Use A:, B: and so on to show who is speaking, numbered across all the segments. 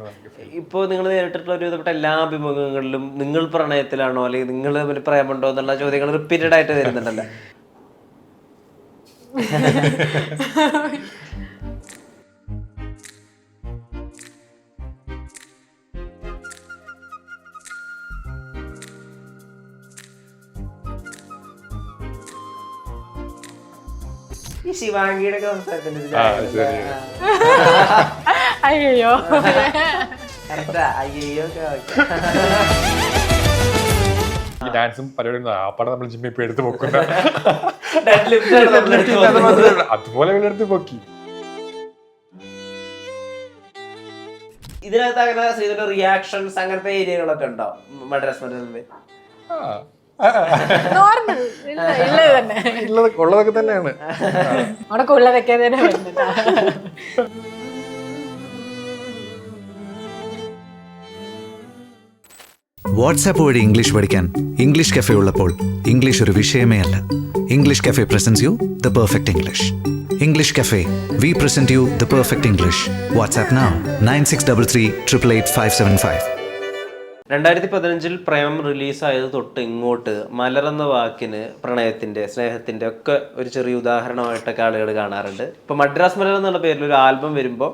A: നമുക്ക്
B: ഇപ്പോൾ നിങ്ങൾ നേരിട്ടിട്ടുള്ള ഒരു വിധപ്പെട്ട എല്ലാ അഭിമുഖങ്ങളിലും നിങ്ങൾ പ്രണയത്തിലാണോ അല്ലെങ്കിൽ നിങ്ങൾ തമ്മിൽ പ്രേമുണ്ടോ എന്നുള്ള ചോദ്യങ്ങൾ റിപ്പീറ്റഡ് ആയിട്ട് വരുന്നുണ്ടല്ലോ. ഈ ശിവാംഗിയുടെ ഒക്കെ സംസാരത്തിന്റെ
C: അയ്യോ
B: ഒക്കെ ഓക്കേ.
A: ഈ ഡാൻസും പരിപാടിയും ആ നമ്മൾ ജിമ്മിൽ എടുത്ത് പൊക്കുന്ന. അതുപോലെ പൊക്കി.
B: ഇതിനകത്ത് അങ്ങനെ ശ്രീധരന്റെ റിയാക്ഷൻസ് അങ്ങനത്തെ ഏരിയകളൊക്കെ ഉണ്ടോ? മദ്രാസ് മദ്രാസിൽ?
A: ഉള്ളതൊക്കെ തന്നെയാണ്.
C: അവിടെ ഉള്ളതൊക്കെ തന്നെ
D: വാട്സാപ്പ് വഴി ഇംഗ്ലീഷ് പഠിക്കാൻ ഇംഗ്ലീഷ് കഫേ ഉള്ളപ്പോൾ ഇംഗ്ലീഷ് ഒരു വിഷയമേ അല്ല. English cafe presents you the perfect English English cafe we present you the perfect English WhatsApp now nine six double three triple eight five seven five
B: രണ്ടായിരത്തി പതിനഞ്ചിൽ പ്രേമം റിലീസായത് തൊട്ട് ഇങ്ങോട്ട് മലറെന്ന വാക്കിന് പ്രണയത്തിന്റെ സ്നേഹത്തിന്റെ ഒക്കെ ഒരു ചെറിയ ഉദാഹരണമായിട്ടൊക്കെ ആളുകൾ കാണാറുണ്ട്. ഇപ്പോൾ മദ്രാസ് മലർ എന്നുള്ള പേരിൽ ഒരു ആൽബം വരുമ്പോൾ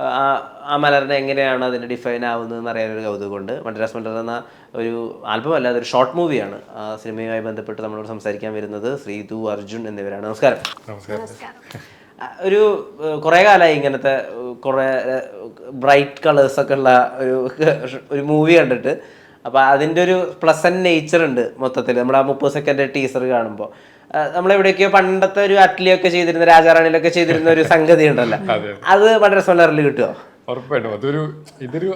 B: ആ മലറിനെ എങ്ങനെയാണ് അതിന്റെ ഡിഫൈൻ ആവുന്നതെന്ന് അറിയാനൊരു കൗതുകമുണ്ട്. മദ്രാസ് മലർ എന്ന ഒരു ആൽബം അല്ല അതൊരു ഷോർട്ട് മൂവിയാണ് ആ സിനിമയുമായി ബന്ധപ്പെട്ട് നമ്മളോട് സംസാരിക്കാൻ വരുന്നത് ശ്രീതു അർജുൻ എന്നിവരാണ്. നമസ്കാരം.
A: നമസ്കാരം.
B: ഒരു കുറെ കാലമായി ഇങ്ങനത്തെ കുറെ ബ്രൈറ്റ് കളേഴ്സ് ഒക്കെ ഉള്ള ഒരു ഒരു മൂവി കണ്ടിട്ട്. അപ്പോൾ അതിന്റെ ഒരു പ്ലസന്റ് നേച്ചർ ഉണ്ട് മൊത്തത്തിൽ നമ്മൾ ആ മുപ്പത് സെക്കൻഡ് ടീസർ കാണുമ്പോൾ നമ്മളെവിടെയൊക്കെയോ പണ്ടത്തെ ഒരു അറ്റ്ലിയൊക്കെ ചെയ്തിരുന്ന രാജാറാണിയിലൊക്കെ ചെയ്തിരുന്ന ഒരു സംഗതി ഉണ്ടല്ലോ
A: അതെ.
B: വളരെ സോളറിൽ കിട്ടുമോ
A: ഉറപ്പായിട്ടും. അതൊരു ഇതൊരു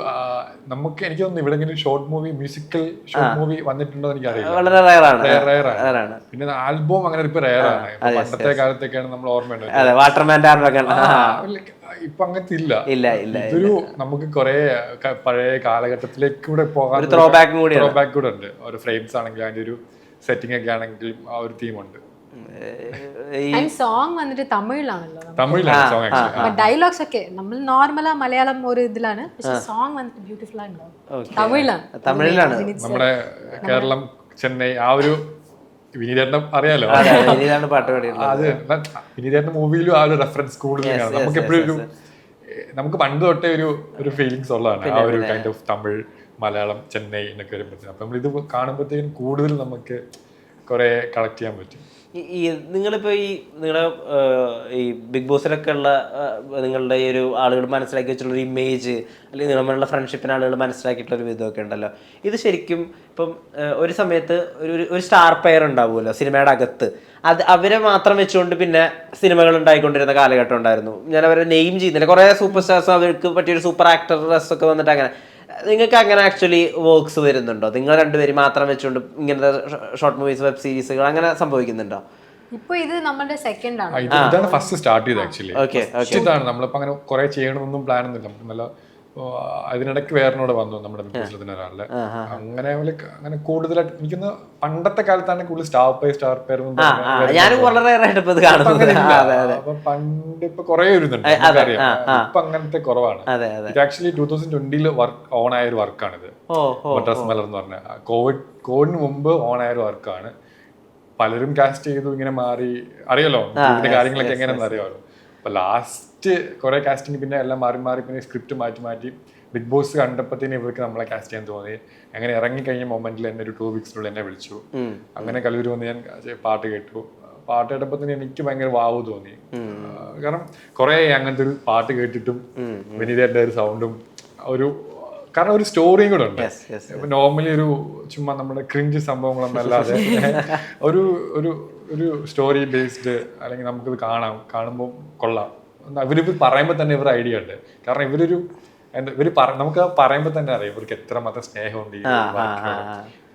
A: നമുക്ക് എനിക്ക് തോന്നുന്നു ഇവിടെ ഇങ്ങനെ short movie musical short movie വന്നിട്ടുണ്ടോ rare
B: റയറാണ്
A: പിന്നെ ആൽബം അങ്ങനെ ഇപ്പൊ റയറാണ് പണ്ടത്തെ കാലത്തൊക്കെയാണ് നമ്മൾ ഓർമ്മയുണ്ട് ഇപ്പൊ അങ്ങനത്തെ ഇല്ല.
B: ഇല്ല ഇല്ല
A: ഇതൊരു നമുക്ക് കുറെ പഴയ കാലഘട്ടത്തിലേക്ക് കൂടെ പോകാൻ
B: ത്രോ
A: ബാക്ക് കൂടെ ഉണ്ട്. ഒരു ഫ്രെയിംസ് ആണെങ്കിലും അതിന്റെ ഒരു സെറ്റിംഗ് ഒക്കെ ആണെങ്കിലും ആ ഒരു തീം ഉണ്ട്.
B: ഈ
C: ആൻഡ് സോങ് വന്നിട്ട് തമിഴിലാണല്ലോ
A: തമിഴിലാണ് സോങ് ആക്ച്വലി
C: ഡയലോഗ്സ് ഒക്കെ നമ്മൾ നോർമലാ മലയാളം ഒരു ഇതിലാണ് പക്ഷെ സോങ് വന്നിട്ട് ബ്യൂട്ടിഫുൾ ആണല്ലോ. തമിഴിലാണ്.
B: തമിഴിലാണ്.
A: നമ്മുടെ കേരളം ചെന്നൈ ആ ഒരു വിനീതേട്ടൻ അറിയാലോ?
B: പാട്ട് പാടിയിട്ടുള്ളത്.
A: അത് വിനീതേട്ടൻ മൂവിയിലും ആ ഒരു റെഫറൻസ് കൂടുതൽ നമുക്ക് എപ്പോഴും ഒരു നമുക്ക് പണ്ട് തൊട്ടേ ഒരു ഒരു ഫീലിങ്സ് ഉള്ളതാണ്. ആ ഒരു കൈൻഡ് ഓഫ് തമിഴ് മലയാളം ചെന്നൈ എന്നൊക്കെ വരുമ്പോഴത്തേക്കും അപ്പൊ നമ്മൾ ഇത് കാണുമ്പോഴത്തേക്കും കൂടുതൽ നമുക്ക് കുറെ കളക്ട് ചെയ്യാൻ പറ്റും.
B: ഈ- ഈ നിങ്ങളുടെ ഈ ബിഗ് ബോസിലൊക്കെ ഉള്ള നിങ്ങളുടെ ഈ ഒരു ആളുകൾ മനസ്സിലാക്കി വെച്ചിട്ടുള്ള ഒരു ഇമേജ് അല്ലെങ്കിൽ നിങ്ങളുള്ള ഫ്രണ്ട്ഷിപ്പിന് ആളുകൾ മനസ്സിലാക്കിയിട്ടുള്ള ഒരു വിധമൊക്കെ ഉണ്ടല്ലോ. ഇത് ശരിക്കും ഇപ്പം ഒരു സമയത്ത് ഒരു ഒരു- സ്റ്റാർ പെയർ ഉണ്ടാവുമല്ലോ സിനിമയുടെ അകത്ത്. അത് അവരെ മാത്രം വെച്ചുകൊണ്ട് പിന്നെ സിനിമകൾ ഉണ്ടായിക്കൊണ്ടിരുന്ന കാലഘട്ടം ഉണ്ടായിരുന്നു. ഞാൻ അവരെ നെയിം ചെയ്യുന്നില്ല. കുറേ സൂപ്പർ സ്റ്റാർസ് അവർക്ക് പറ്റിയൊരു സൂപ്പർ ആക്ടർ ഒക്കെ വന്നിട്ട് അങ്ങനെ. നിങ്ങൾക്ക് അങ്ങനെ ആക്ച്വലി വർക്ക്സ് വരുന്നുണ്ടോ? നിങ്ങൾ രണ്ടുപേരും മാത്രം വെച്ചുകൊണ്ട് ഇങ്ങനത്തെ ഷോർട്ട് മൂവീസ് വെബ് സീരീസുകൾ അങ്ങനെ സംഭവിക്കുന്നുണ്ടോ?
C: ഇപ്പൊ ഇത് നമ്മുടെ സെക്കൻഡ് ആണ്.
A: ഇത് ഇതാണ് ഫസ്റ്റ് സ്റ്റാർട്ട് ചെയ്തത് ആക്ച്വലി ഇതാണ്. നമ്മളിപ്പോ അങ്ങനെ കുറെ ചെയ്യണമെന്നൊന്നും പ്ലാൻ ഒന്നുമില്ല. നല്ല അതിനിടയ്ക്ക് വേറെന്നോട് വന്നു നമ്മുടെ ഒരാളിൽ. അങ്ങനെ അങ്ങനെ കൂടുതലായിട്ട് എനിക്കൊന്ന് പണ്ടത്തെ കാലത്താണ് കൂടുതൽ സ്റ്റാർ പേ സ്റ്റാർ പേർ അപ്പൊ പണ്ട് ഇപ്പൊ കുറെ വരുന്നുണ്ട്. ഇപ്പൊ അങ്ങനത്തെ കുറവാണ്. ഇത് ആക്ച്വലി ടൂ തൗസൻഡ് ട്വന്റിയിൽ വർക്ക് ഓൺ ആയ ഒരു വർക്കാണിത് മദ്രാസ് മലർ എന്ന് പറഞ്ഞ കോവിഡ് കോവിഡിന് മുമ്പ് ഓൺ ആയ ഒരു വർക്കാണ് പലരും കാസ്റ്റ് ചെയ്തു ഇങ്ങനെ മാറി. അറിയാലോ? ഇതിന്റെ കാര്യങ്ങളൊക്കെ എങ്ങനെയാണെന്ന് അറിയാമല്ലോ അപ്പൊ ലാസ്റ്റ് കുറേ കാസ്റ്റിംഗ് പിന്നെ എല്ലാം മാറി മാറി പിന്നെ സ്ക്രിപ്റ്റ് മാറ്റി മാറ്റി ബിഗ് ബോസ് കണ്ടപ്പോഴത്തേന് ഇവർക്ക് നമ്മളെ കാസ്റ്റ് ചെയ്യാൻ തോന്നി. അങ്ങനെ ഇറങ്ങി കഴിഞ്ഞ മൊമെന്റിൽ എന്നെ ഒരു ടൂ വീക്സിനുള്ളിൽ എന്നെ വിളിച്ചു. അങ്ങനെ കലൂർ വന്ന് ഞാൻ പാട്ട് കേട്ടു. പാട്ട് കേട്ടപ്പോൾ തന്നെ എനിക്ക് ഭയങ്കര വാവ് തോന്നി. കാരണം കുറേ അങ്ങനത്തെ ഒരു പാട്ട് കേട്ടിട്ടും വിനീതേന്റെ ഒരു സൗണ്ടും ഒരു കാരണം ഒരു സ്റ്റോറിയും കൂടെ ഉണ്ട്. നോർമലി ഒരു ചുമ്മാ നമ്മുടെ ക്രിഞ്ച് സംഭവങ്ങളൊന്നും അല്ലാതെ ഒരു ഒരു ഒരു സ്റ്റോറി ബേസ്ഡ് അല്ലെങ്കിൽ നമുക്കിത് കാണാം. കാണുമ്പോൾ കൊള്ളാം. ഇവരിപ്പോൾ പറയുമ്പോൾ തന്നെ ഇവർ ഐഡിയ ഉണ്ട്. കാരണം ഇവരൊരു എന്താ പറ നമുക്ക് പറയുമ്പോൾ തന്നെ അറിയാം. ഇവർക്ക് എത്ര മാത്രം സ്നേഹമുണ്ട്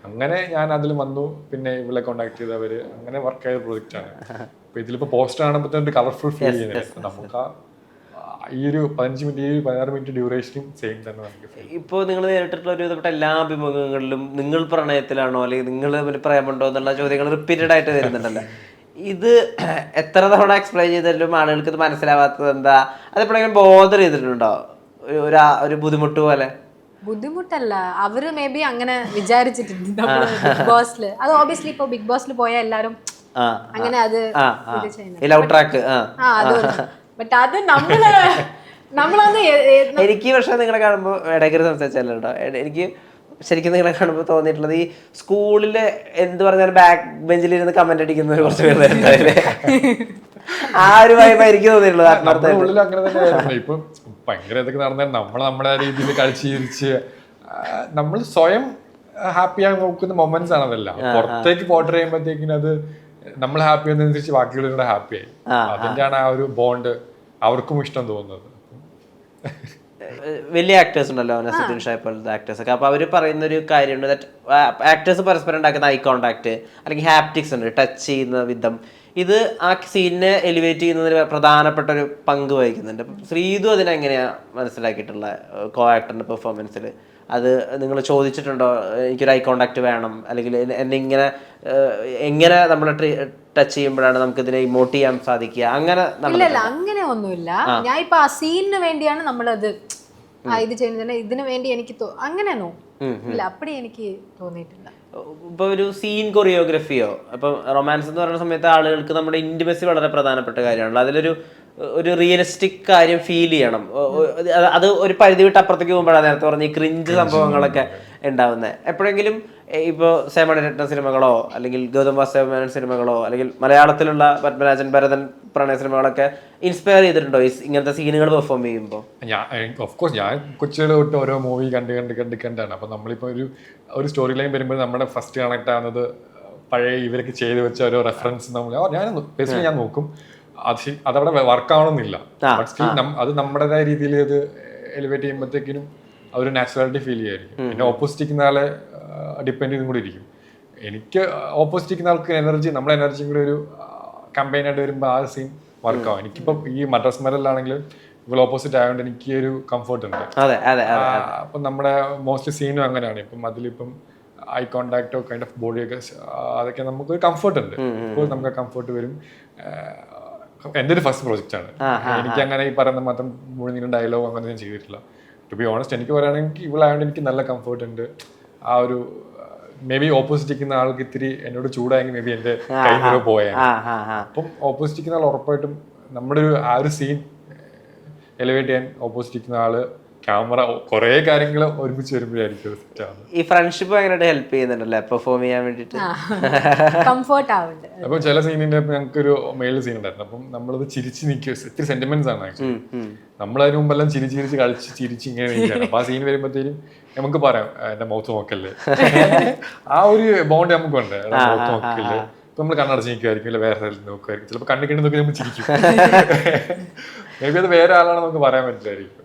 A: അങ്ങനെ ഞാൻ അതിൽ വന്നു. പിന്നെ ഇവളെ കോണ്ടാക്ട് ചെയ്തവര്. അങ്ങനെ വർക്ക് ചെയ്ത പ്രൊജക്റ്റ് ആണ്. അപ്പൊ ഇതിലിപ്പോ പോസ്റ്റർ കാണുമ്പോൾ കളർഫുൾ ഫീൽ ചെയ്യുന്നത് നമുക്ക് ആ ഈ ഒരു പതിനഞ്ച് മിനിറ്റ് ഈ പതിനാറ് മിനിറ്റ് ഡ്യൂറേഷനും സെയിം തന്നെ നമുക്ക്
B: ഇപ്പോൾ നിങ്ങൾ നേരിട്ടിട്ടുള്ള ഒരു വിധപ്പെട്ട എല്ലാ അഭിമുഖങ്ങളിലും നിങ്ങൾ പ്രണയത്തിലാണോ അല്ലെങ്കിൽ നിങ്ങൾ തമ്മിൽ പ്രേമുണ്ടോ എന്നുള്ള ചോദ്യങ്ങൾ റിപ്പീറ്റഡ് ആയിട്ട് വരുന്നുണ്ടല്ലോ. ഇത് എത്ര തവണ എക്സ്പ്ലെയിൻ ചെയ്താലും ആളുകൾക്ക് ഇത് മനസ്സിലാവാത്തത് എന്താ? അതെപ്പോഴെങ്കിലും ബോധർ ചെയ്തിട്ടുണ്ടോ? ഒരു ഒരു ബുദ്ധിമുട്ട് പോലെ?
C: ബുദ്ധിമുട്ടല്ല. അവർ മേ ബി അങ്ങനെ വിചാരിച്ചിട്ടുണ്ട്. ബിഗ് ബോസിൽ അത് ഓബിയസ്ലി ഇപ്പൊ ബിഗ് ബോസിൽ പോയ എല്ലാരും
B: ആ
C: അങ്ങനെ അത്
B: ലവ് ട്രാക്ക് ആ.
C: ആ അത് ബട്ട് അത് നമ്മൾ നമ്മളൊന്ന്
B: എനിക്ക് പക്ഷെ നിങ്ങളെ കാണുമ്പോൾ ഇടയ്ക്കൊരു സംസാരിച്ചല്ലോ കേട്ടോ എനിക്ക് ശരിക്കും നിങ്ങളെ കാണുമ്പോൾ തോന്നിയിട്ടുള്ളത് ഈ സ്കൂളിൽ എന്ത് പറഞ്ഞാലും ബാക്ക് ബെഞ്ചിൽ ഇരുന്ന് കമന്റ് അടിക്കുന്ന ഒരു കുറച്ച് പേര് ഉണ്ടാവില്ലേ? ആ ഒരു വൈബ് എനിക്ക് തോന്നിയിട്ടുള്ളത്
A: ഉള്ളിൽ അങ്ങനെ തന്നെയായിരുന്നു. ഇപ്പം ഭയങ്കര ഇതൊക്കെ നടന്നാൽ നമ്മൾ നമ്മുടെ രീതിയിൽ കളിച്ച് ചിരിച്ച് നമ്മൾ സ്വയം ഹാപ്പി നോക്കുന്ന മൊമെന്റ്സ് ആണ് അതെല്ലാം പുറത്തേക്ക് പോർട്ടർ ചെയ്യുമ്പോഴത്തേക്കിനും അത് നമ്മൾ ഹാപ്പി ആവുന്നതനുസരിച്ച് ബാക്കിയുള്ളവരുടെ ഹാപ്പി ആയി. അതിന്റെയാണ് ആ ഒരു ബോണ്ട് അവർക്കും ഇഷ്ടം തോന്നുന്നത്.
B: വലിയ ആക്ടേഴ്സ് ഉണ്ടല്ലോ നസുദ്ദീൻ ഷായ് പോലത്തെ ആക്ടേഴ്സ് ഒക്കെ. അപ്പൊ അവർ പറയുന്ന ഒരു കാര്യമുണ്ട് ദാറ്റ് ആക്ടേഴ്സ് പരസ്പരം ഉണ്ടാക്കുന്ന ഐ കോണ്ടാക്ട് അല്ലെങ്കിൽ ഹാപ്റ്റിക്സ് ഉണ്ട് ടച്ച് ചെയ്യുന്ന വിധം. ഇത് ആ സീനിനെ എലിവേറ്റ് ചെയ്യുന്നതിന് പ്രധാനപ്പെട്ട ഒരു പങ്ക് വഹിക്കുന്നുണ്ട്. ശ്രീതു അതിനെങ്ങനെയാ മനസ്സിലാക്കിയിട്ടുള്ള കോ ആക്ടറിന്റെ പെർഫോമൻസിൽ അത് നിങ്ങൾ ചോദിച്ചിട്ടുണ്ടോ? എനിക്കൊരു ഐ കോണ്ടാക്ട് വേണം. അല്ലെങ്കിൽ എന്നെ- ഇങ്ങനെ എങ്ങനെ നമ്മൾ ടച്ച് ചെയ്യുമ്പോഴാണ് നമുക്ക് ഇതിനെ ഇമോട്ട് ചെയ്യാൻ സാധിക്കുക? അങ്ങനെ
C: അങ്ങനെ ഒന്നുമില്ല. ഞാൻ ഇപ്പൊ ആ സീനിന് വേണ്ടിയാണ് നമ്മളത് ഇത് ചെയ്യുന്നത്. ഇതിന് വേണ്ടി എനിക്ക് അങ്ങനെ അങ്ങനെയാണോ ഇല്ല. അപ്പടി എനിക്ക് തോന്നിയിട്ടില്ല.
B: ഇപ്പൊ ഒരു സീൻ കൊറിയോഗ്രഫിയോ? ഇപ്പൊ റൊമാൻസ് എന്ന് പറയുന്ന സമയത്ത് ആളുകൾക്ക് നമ്മുടെ ഇന്റിമസി വളരെ പ്രധാനപ്പെട്ട കാര്യമാണല്ലോ. അതിലൊരു ഒരു റിയലിസ്റ്റിക് കാര്യം ഫീൽ ചെയ്യണം. അത് ഒരു പരിധി വിട്ട് അപ്പുറത്തേക്ക് പോകുമ്പോഴാണ് നേരത്തെ പറഞ്ഞ ഈ ക്രിഞ്ച് സംഭവങ്ങളൊക്കെ ഉണ്ടാവുന്നത് എപ്പോഴെങ്കിലും ഇപ്പോൾ ഇപ്പൊ സേമണരത്ന സിനിമകളോ അല്ലെങ്കിൽ ഗൗതം വാസുദേവൻ സിനിമകളോ അല്ലെങ്കിൽ മലയാളത്തിലുള്ള പത്മരാജൻ ഭരതൻ പ്രണയ സിനിമകളൊക്കെ ഇൻസ്പയർ ചെയ്തിട്ടുണ്ടോ? ഇങ്ങനത്തെ സീനുകൾ പെർഫോം ചെയ്യുമ്പോൾ
A: ഞാൻ ഓഫ് കോഴ്സ് ഞാൻ കൊച്ചുകൾ തൊട്ട് ഓരോ മൂവി കണ്ട് കണ്ട് കണ്ട് കണ്ടാണ്. അപ്പോൾ നമ്മളിപ്പോ ഒരു ഒരു സ്റ്റോറി ലൈൻ വരുമ്പോൾ നമ്മുടെ ഫസ്റ്റ് കണക്ട് ആവുന്നത് പഴയ ഇവരൊക്കെ ചെയ്തു വെച്ച ഓരോ റെഫറൻസ് നമ്മൾ ഞാൻ ബേസിക്കലി ഞാൻ നോക്കും. അത് അതവിടെ വർക്കാവണമെന്നില്ല. അത് നമ്മുടേതായ രീതിയിൽ അത് എലിവേറ്റ് ചെയ്യുമ്പോഴത്തേക്കിനും അതൊരു നാച്ചുറാലിറ്റി ഫീൽ ചെയ്യായിരിക്കും പിന്നെ ഓപ്പോസിറ്റ് ഇരിക്കുന്ന ആളെ ഡിപ്പെൻഡ് ചെയ്തും കൂടി ഇരിക്കും. എനിക്ക് ഓപ്പോസിറ്റ് ഇരിക്കുന്ന ആൾക്ക് എനർജി നമ്മുടെ എനർജിയും കൂടി ഒരു കമ്പൈൻ ആയിട്ട് വരുമ്പോൾ ആ സീൻ വർക്കാവും എനിക്കിപ്പോൾ എനിക്കിപ്പം ഈ മദ്രാസ് മരലാണെങ്കിലും ഇപ്പോൾ ഓപ്പോസിറ്റ് ആയതുകൊണ്ട് എനിക്ക് ഒരു കംഫർട്ട് ഉണ്ട് അപ്പം നമ്മുടെ മോസ്റ്റ്ലി സീനും അങ്ങനെയാണ്. ഇപ്പം അതിലിപ്പം ഐ കോണ്ടാക്റ്റോ കൈൻഡ് ഓഫ് ബോഡിയൊക്കെ അതൊക്കെ നമുക്ക് കംഫർട്ട് ഉണ്ട്. ഇപ്പോൾ നമുക്ക് കംഫർട്ട് വരും. എന്റെ ഒരു ഫസ്റ്റ് പ്രോജക്റ്റ് ആണ്. എനിക്ക് അങ്ങനെ ഈ പറയുന്ന മാത്രം മുഴുവൻ ഡയലോഗ് അങ്ങനെ ഞാൻ ചെയ്തിട്ടില്ല. ടു ബി ഓണസ്റ്റ് എനിക്ക് പറയുകയാണെങ്കിൽ ഇവളായതുകൊണ്ട് എനിക്ക് നല്ല കംഫർട്ട് ഉണ്ട്. ആ ഒരു മേ ബി ഓപ്പോസിറ്റ് ഇരിക്കുന്ന ആൾക്ക് ഇത്തിരി എന്നോട് ചൂടായെങ്കിൽ മേ ബി എന്റെ കൈ നിറ പോയാൽ അപ്പം ഓപ്പോസിറ്റ് ഇരിക്കുന്ന ആൾ ഉറപ്പായിട്ടും നമ്മുടെ ഒരു ആ ഒരു സീൻ എലിവേറ്റ് ചെയ്യാൻ ഓപ്പോസിറ്റ് ഇരിക്കുന്ന ആൾ ക്യാമറ കുറേ കാര്യങ്ങൾ ഒരുമിച്ച് വരുമ്പോഴായിരിക്കും സെറ്റ് ആവുന്നത്.
B: ഈ ഫ്രണ്ട്ഷിപ്പ് ഭയങ്കരമായിട്ട് ഹെൽപ്പ് ചെയ്യുന്നുണ്ടല്ലേ? പെർഫോം ചെയ്യാൻ വേണ്ടിട്ട്.
C: കംഫർട്ട് ആവുന്നുണ്ട്.
A: അപ്പം ചില സീനിന്റെ ഞങ്ങൾക്ക് ഒരു മെയിൽ സീൻ ഉണ്ടായിരുന്നു. അപ്പം നമ്മളത് ചിരിച്ച് നിൽക്കുക ഇത്തിരി സെന്റിമെന്റ്സ് ആണ് ആക്ച്വലി നമ്മൾ അതിന് മുമ്പെല്ലാം ചിരിച്ച് ചിരിച്ച് കളിച്ച് ചിരിച്ച് ഇങ്ങനെ നിൽക്കുകയാണ് അപ്പൊ ആ സീൻ വരുമ്പോഴത്തേക്കും നമുക്ക് പറയാം "ആ, എന്റെ മൗത്ത് നോക്കല്ലേ? ആ ഒരു ബോണ്ട് നമുക്കുണ്ട്. ഉണ്ട് മൗത്ത് നോക്കല്ലേ? ഇപ്പൊ നമ്മൾ കണ്ണടച്ച് നിൽക്കുമായിരിക്കും അല്ലെ വേറെ സ്ഥലത്ത് നോക്കുമായിരിക്കും ചിലപ്പോൾ കണ്ണു കിണ്ടി നോക്കി നമ്മൾ ചിരിക്കും. മേ ബി അത് വേറെ ആളാണെന്ന് നമുക്ക് പറയാൻ പറ്റില്ലായിരിക്കും.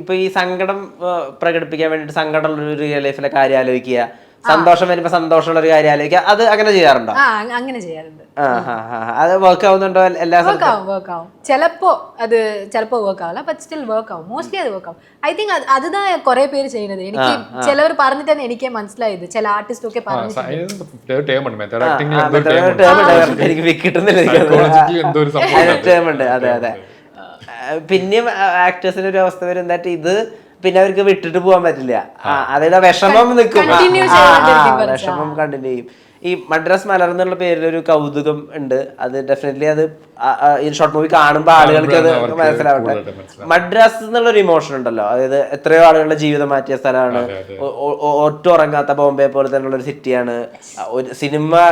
B: ഇപ്പൊ ഈ സങ്കടം പ്രകടിപ്പിക്കാൻ വേണ്ടിട്ട് സങ്കടമുള്ള ഒരു റിയൽ ലൈഫിലെ കാര്യം ആലോചിക്കുക. സന്തോഷം വരുമ്പോ സന്തോഷമുള്ള ഒരു കാര്യം ആലോചിക്കുക. അത് അങ്ങനെ ചെയ്യാറുണ്ടോ?
C: ആ അങ്ങനെ ചെയ്യാറുണ്ട്.
B: അത് വർക്ക് ആവുന്നുണ്ടോ എല്ലാ
C: വർക്ക് ആവും വർക്ക് ആവും. ചിലപ്പോ അത് ചിലപ്പോ വർക്ക് ആവില്ല ബട്ട് സ്റ്റിൽ വർക്ക് ആവും. മോസ്റ്റ്ലി അത് വർക്ക് ആവും. ഐ തിങ്ക് അത് അതുതാ കുറെ പേര് ചെയ്യുന്നത്. എനിക്ക് ചിലവർ പറഞ്ഞിട്ടാണ് എനിക്ക് മനസ്സിലായത്. ചില ആർട്ടിസ്റ്റ് ഒക്കെ പറഞ്ഞു
A: ടേം ഉണ്ട്? മെത്തേഡ് ആക്ടിംഗ്
B: ആ,
A: ടേം ഉണ്ട്?
B: എനിക്ക് കിട്ടുന്നില്ല അത്. അതെ. പിന്നെയും ആക്ടേഴ്സിന് ഒരു അവസ്ഥ വരും എന്താ ഇത് പിന്നെ അവർക്ക് വിട്ടിട്ട് പോകാൻ പറ്റില്ല. അതായത് ആ വിഷമം നിൽക്കും. വിഷമം കണ്ടിന്യൂ ചെയ്യും. ഈ മദ്രാസ് മലർ എന്നുള്ള പേരിൽ ഒരു കൗതുകം ഉണ്ട്. അത് ഡെഫിനറ്റ്ലി അത് ഈ ഷോർട്ട് മൂവി കാണുമ്പോൾ ആളുകൾക്ക് അത് മനസ്സിലാവട്ടെ. മദ്രാസ് എന്നുള്ള ഒരു ഇമോഷൻ ഉണ്ടല്ലോ. അതായത് എത്രയോ ആളുകളുടെ ജീവിതം മാറ്റിയ സ്ഥലമാണ്. ഒറ്റുറങ്ങാത്ത ബോംബെ പോലെ തന്നെയുള്ള ഒരു സിറ്റിയാണ് ഒരു സിനിമ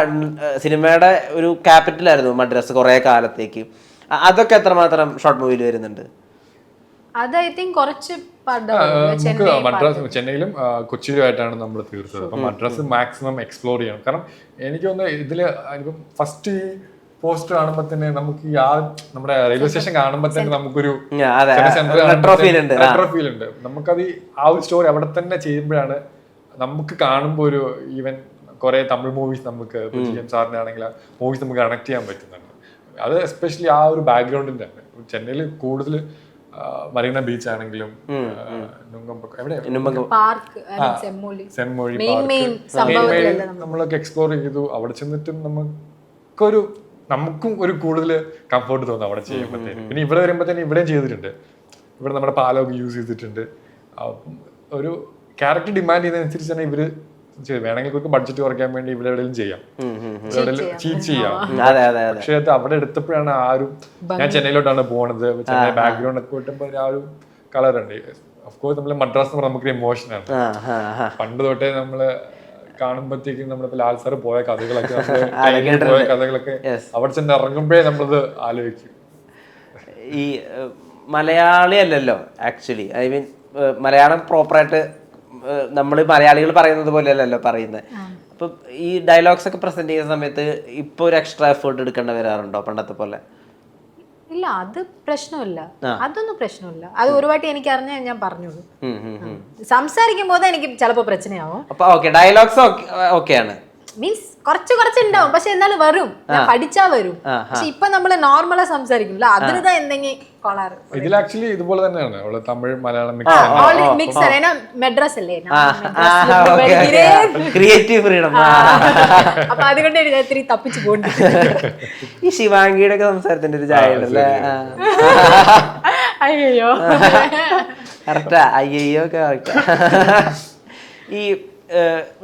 B: സിനിമയുടെ ഒരു ക്യാപിറ്റൽ ആയിരുന്നു മദ്രാസ് കുറെ കാലത്തേക്ക്. അതൊക്കെ എത്രമാത്രം ഷോർട്ട് മൂവിയിൽ വരുന്നുണ്ട്?
C: അത് ഐ തിങ്ക് കുറച്ച്
A: നമുക്ക് മദ്രാസ് ചെന്നൈയിലും കൊച്ചിയിലുമായിട്ടാണ് നമ്മൾ തീർത്തത്. അപ്പം മദ്രാസ് മാക്സിമം എക്സ്പ്ലോർ ചെയ്യണം. കാരണം എനിക്ക് തോന്നുന്നു ഇതിൽ ഇപ്പം ഫസ്റ്റ് ഈ പോസ്റ്റ് കാണുമ്പോൾ തന്നെ നമുക്ക് ഈ ആ നമ്മുടെ റെയിൽവേ സ്റ്റേഷൻ കാണുമ്പോൾ തന്നെ നമുക്കൊരു. റെട്രോ ഫീൽ ഉണ്ട്. നമുക്കത് ആ ഒരു സ്റ്റോറി അവിടെ തന്നെ ചെയ്യുമ്പോഴാണ് നമുക്ക് കാണുമ്പോൾ ഒരു ഈവൻ കുറെ തമിഴ് മൂവീസ് നമുക്ക് ജി എം സാറിന്റെ ആണെങ്കിൽ മൂവീസ് നമുക്ക് കണക്ട് ചെയ്യാൻ പറ്റുന്നുണ്ട്. അത് എസ്പെഷ്യലി ആ ഒരു ബാക്ക്ഗ്രൗണ്ടിന്റെ ആണ് ചെന്നൈയിൽ കൂടുതൽ മറീന ബീച്ച് ആണെങ്കിലും സെൻമൊഴി നമ്മളൊക്കെ എക്സ്പ്ലോർ ചെയ്തു. അവിടെ ചെന്നിട്ടും നമുക്കൊരു നമുക്കും ഒരു കൂടുതൽ കംഫർട്ട് തോന്നും അവിടെ ചെയ്യുമ്പോഴത്തേക്കും പിന്നെ ഇവിടെ വരുമ്പോഴത്തേനും ഇവിടെയും ചെയ്തിട്ടുണ്ട്. ഇവിടെ നമ്മുടെ പാലമൊക്കെ യൂസ് ചെയ്തിട്ടുണ്ട്. ഒരു ക്യാരക്ടർ ഡിമാൻഡ് ചെയ്യുന്നതനുസരിച്ച് തന്നെ ഇവർ വേണമെങ്കിൽ ഇവർക്ക് ബഡ്ജറ്റ് കുറയ്ക്കാൻ വേണ്ടി ഇവിടെ എവിടെയും ചെയ്യാം. ചീറ്റ് ചെയ്യാം. പക്ഷേ അതെ അവിടെ എടുത്തപ്പോഴാണ് ആ ഒരു ഞാൻ ചെന്നൈയിലോട്ടാണ് പോകുന്നത് ചെന്നൈ ബാക്ക്ഗ്രൗണ്ട് ഒക്കെ കിട്ടുമ്പോൾ ആ ഒരു കളർ ഉണ്ട്. കോഴ്സ് നമ്മൾ മദ്രാസ് എന്ന് പറഞ്ഞാൽ നമുക്ക് ഇമോഷനാണ്
B: ആ ആ ആ.
A: പണ്ട് തൊട്ടേ നമ്മൾ കാണുമ്പോഴത്തേക്കും നമ്മളിപ്പോ ലാൽ സാറ് പോയ കഥകളൊക്കെ പോയ കഥകളൊക്കെ. അവിടെ ചെന്ന് ഇറങ്ങുമ്പോഴേ നമ്മളത് ആലോചിക്കും.
B: ഈ മലയാളി അല്ലല്ലോ ആക്ച്വലി ഐ മീൻ മലയാളം പ്രോപ്പറായിട്ട് നമ്മൾ മലയാളികൾ പറയുന്നത് പോലെയല്ലല്ലോ പറയുന്നത്. അപ്പൊ ഈ ഡയലോഗ്സ് ഒക്കെ പ്രസന്റ് ചെയ്യുന്ന സമയത്ത് ഇപ്പൊ ഒരു എക്സ്ട്രാ എഫേർട്ട് എടുക്കേണ്ടി വരാറുണ്ടോ പണ്ടത്തെ പോലെ?
C: ഇല്ല അത് പ്രശ്നമില്ല. അതൊന്നും പ്രശ്നമില്ല. അത് ഒരുപാട്ട് എനിക്ക് അറിഞ്ഞ ഞാൻ പറഞ്ഞോളൂ. സംസാരിക്കുമ്പോൾ എനിക്ക് ചിലപ്പോൾ പ്രശ്നമാവും
B: ഡയലോഗ്സ് ഓക്കെയാണ്.
C: മീൻസ് കുറച്ച് കുറച്ചുണ്ടാവും. പക്ഷെ എന്നാൽ വരും. ഞാൻ പഠിച്ചാ വരും. പക്ഷെ ഇപ്പൊ നമ്മൾ നോർമലാ സംസാരിക്കുന്നില്ല. അതിന് എന്തെങ്കിലും കൊളാറ്.
A: ഇതിൽ ആക്ച്വലി ഇതുപോലെ തന്നെയാണ്. അവൾ തമിഴ് മലയാളം മിക്സ്
C: മെഡ്രസ് അല്ലേ?
B: ക്രിയേറ്റീവ് ഫ്രീഡം
C: അപ്പൊ അതുകൊണ്ട് ഇത്തിരി തപ്പിച്ചു പോകണ്ട
B: ഈ ശിവാംഗിയുടെ ഒക്കെ സംസാരത്തിന്റെ ഒരു ചായ ഉണ്ടല്ലേ?
C: അയ്യോ
B: കറക്റ്റാ അയ്യോ കറക്റ്റാ ഈ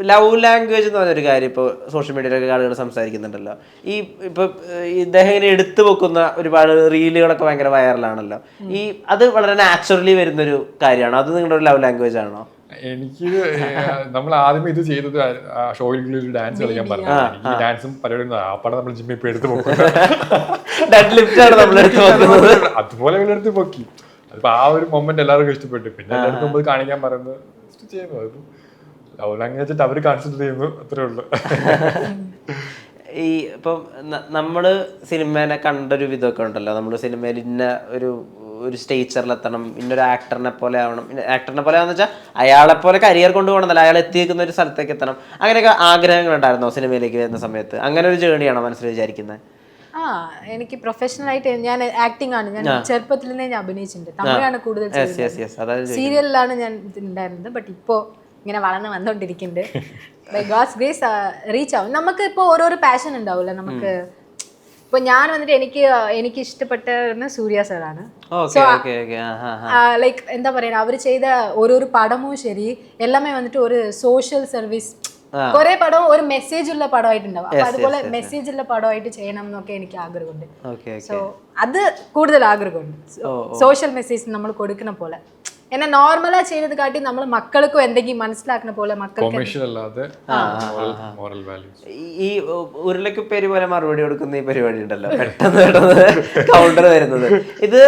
B: ലവ് ലാംഗ്വേജ് എന്ന് പറഞ്ഞൊരു കാര്യം ഇപ്പോൾ സോഷ്യൽ മീഡിയയിലൊക്കെ ആളുകൾ സംസാരിക്കുന്നുണ്ടല്ലോ. ഈ ഇപ്പൊ ഏഹ്, ഇദ്ദേഹം ഇങ്ങനെ എടുത്തു വെക്കുന്ന ഒരുപാട് റീലുകളൊക്കെ ഭയങ്കര വൈറലാണല്ലോ ഈ അത് വളരെ നാച്ചുറലി വരുന്നൊരു കാര്യമാണോ? അത് നിങ്ങളുടെ ഒരു ലവ് ലാംഗ്വേജ് ആണോ?
A: എനിക്ക് നമ്മൾ ആദ്യമേ ഇത് ചെയ്തത് ഷോയിൽ ഒരു ഡാൻസ് കളിക്കാൻ പറഞ്ഞു എനിക്ക് ഈ ഡാൻസും പരിപാടി ആ പടം നമ്മൾ ജിമ്മിൽ ഇപ്പൊ എടുത്ത് പോകും
B: ഡെഡ് ലിഫ്റ്റ് ആണ് നമ്മൾ എടുത്തു വെക്കുന്നത്
A: അതുപോലെ എടുത്ത് പൊക്കി. അതിപ്പോ ആ ഒരു മൊമെന്റ് എല്ലാവർക്കും ഇഷ്ടപ്പെട്ടു. പിന്നെ എല്ലാവർക്കും കാണിക്കാൻ പറയുന്നത് ചെയ്യുന്നു അതിപ്പോ ലവ് ലാംഗ്വേജ് അവർ കൺസിഡർ ചെയ്യുന്നു അത്രേ ഉള്ളൂ.
B: ഈ ഇപ്പം നമ്മൾ നമ്മൾ സിനിമേനെ കണ്ടൊരു വിധമൊക്കെ ഉണ്ടല്ലോ. നമ്മൾ സിനിമയിൽ ഇന്ന ഒരു ഒരു സ്റ്റേച്ചറിലെത്തണം ഇന്നൊരു ആക്ടറിനെ പോലെ ആവണം. ആക്ടറിനെ പോലെ ആണെന്ന് വെച്ചാൽ അയാളെ പോലെ കരിയർ കൊണ്ടുപോകണമെന്നല്ല അയാൾ എത്തിയിരിക്കുന്ന ഒരു സ്ഥലത്തേക്ക് എത്തണം. അങ്ങനെയൊക്കെ ആഗ്രഹങ്ങൾ ഉണ്ടായിരുന്നോ സിനിമയിലേക്ക് വരുന്ന സമയത്ത്? അങ്ങനെ ഒരു ജേണിയാണോ മനസ്സിൽ വിചാരിക്കുന്നത്
C: ആ എനിക്ക് പ്രൊഫഷണൽ ആയിട്ട് ഞാൻ ആക്ടിംഗ് ആണ്. ഞാൻ ചെറുപ്പത്തിൽ തന്നെ ഞാൻ അഭിനയിച്ചിട്ടുണ്ട്. തമിഴാണ് കൂടുതൽ സീരിയലിലാണ് ഞാൻ ഉണ്ടായിരുന്നത്. ബട്ട് ഇപ്പോ ഇങ്ങനെ വളർന്ന് വന്നോണ്ടിരിക്കുന്നുണ്ട് ബൈ ഗോഡ്സ് ഗ്രേസ് റീച്ച് ആവും. നമുക്ക് ഇപ്പോൾ ഓരോരോ പാഷൻ ഉണ്ടാവില്ല നമുക്ക് ഇപ്പൊ ഞാൻ വന്നിട്ട് എനിക്ക് എനിക്ക് ഇഷ്ടപ്പെട്ട സൂര്യ സാറാണ് ലൈക്ക് എന്താ പറയുക അവർ ചെയ്ത ഓരോരോ പടമും ശരി എല്ലാമേ വന്നിട്ട് ഒരു സോഷ്യൽ സർവീസ് കുറെ പടം ഒരു മെസ്സേജ് ഉള്ള പടമായിട്ടുണ്ടാവും. അപ്പൊ അതുപോലെ മെസ്സേജ് ഉള്ള പടമായിട്ട് ചെയ്യണം എന്നൊക്കെ എനിക്ക് ആഗ്രഹമുണ്ട്. സോ അത് കൂടുതൽ ആഗ്രഹമുണ്ട്. സോഷ്യൽ മെസ്സേജ് നമ്മൾ കൊടുക്കുന്ന പോലെ. എന്നെ നോർമലാ ചെയ്യുന്നത് കാട്ടി നമ്മൾ മക്കൾക്കും എന്തെങ്കിലും മനസ്സിലാക്കുന്ന പോലെ മക്കൾക്ക്
A: കൊമേഴ്ഷ്യൽ അല്ലാതെ മോറൽ വാല്യൂസ്
B: ഈ- ഉരുളക്കുപ്പേര് പോലെ മറുപടി കൊടുക്കുന്ന ഈ പരിപാടി ഉണ്ടല്ലോ. പെട്ടെന്ന് പെട്ടെന്ന് കൗണ്ടർ വരുന്നത്. ഇത്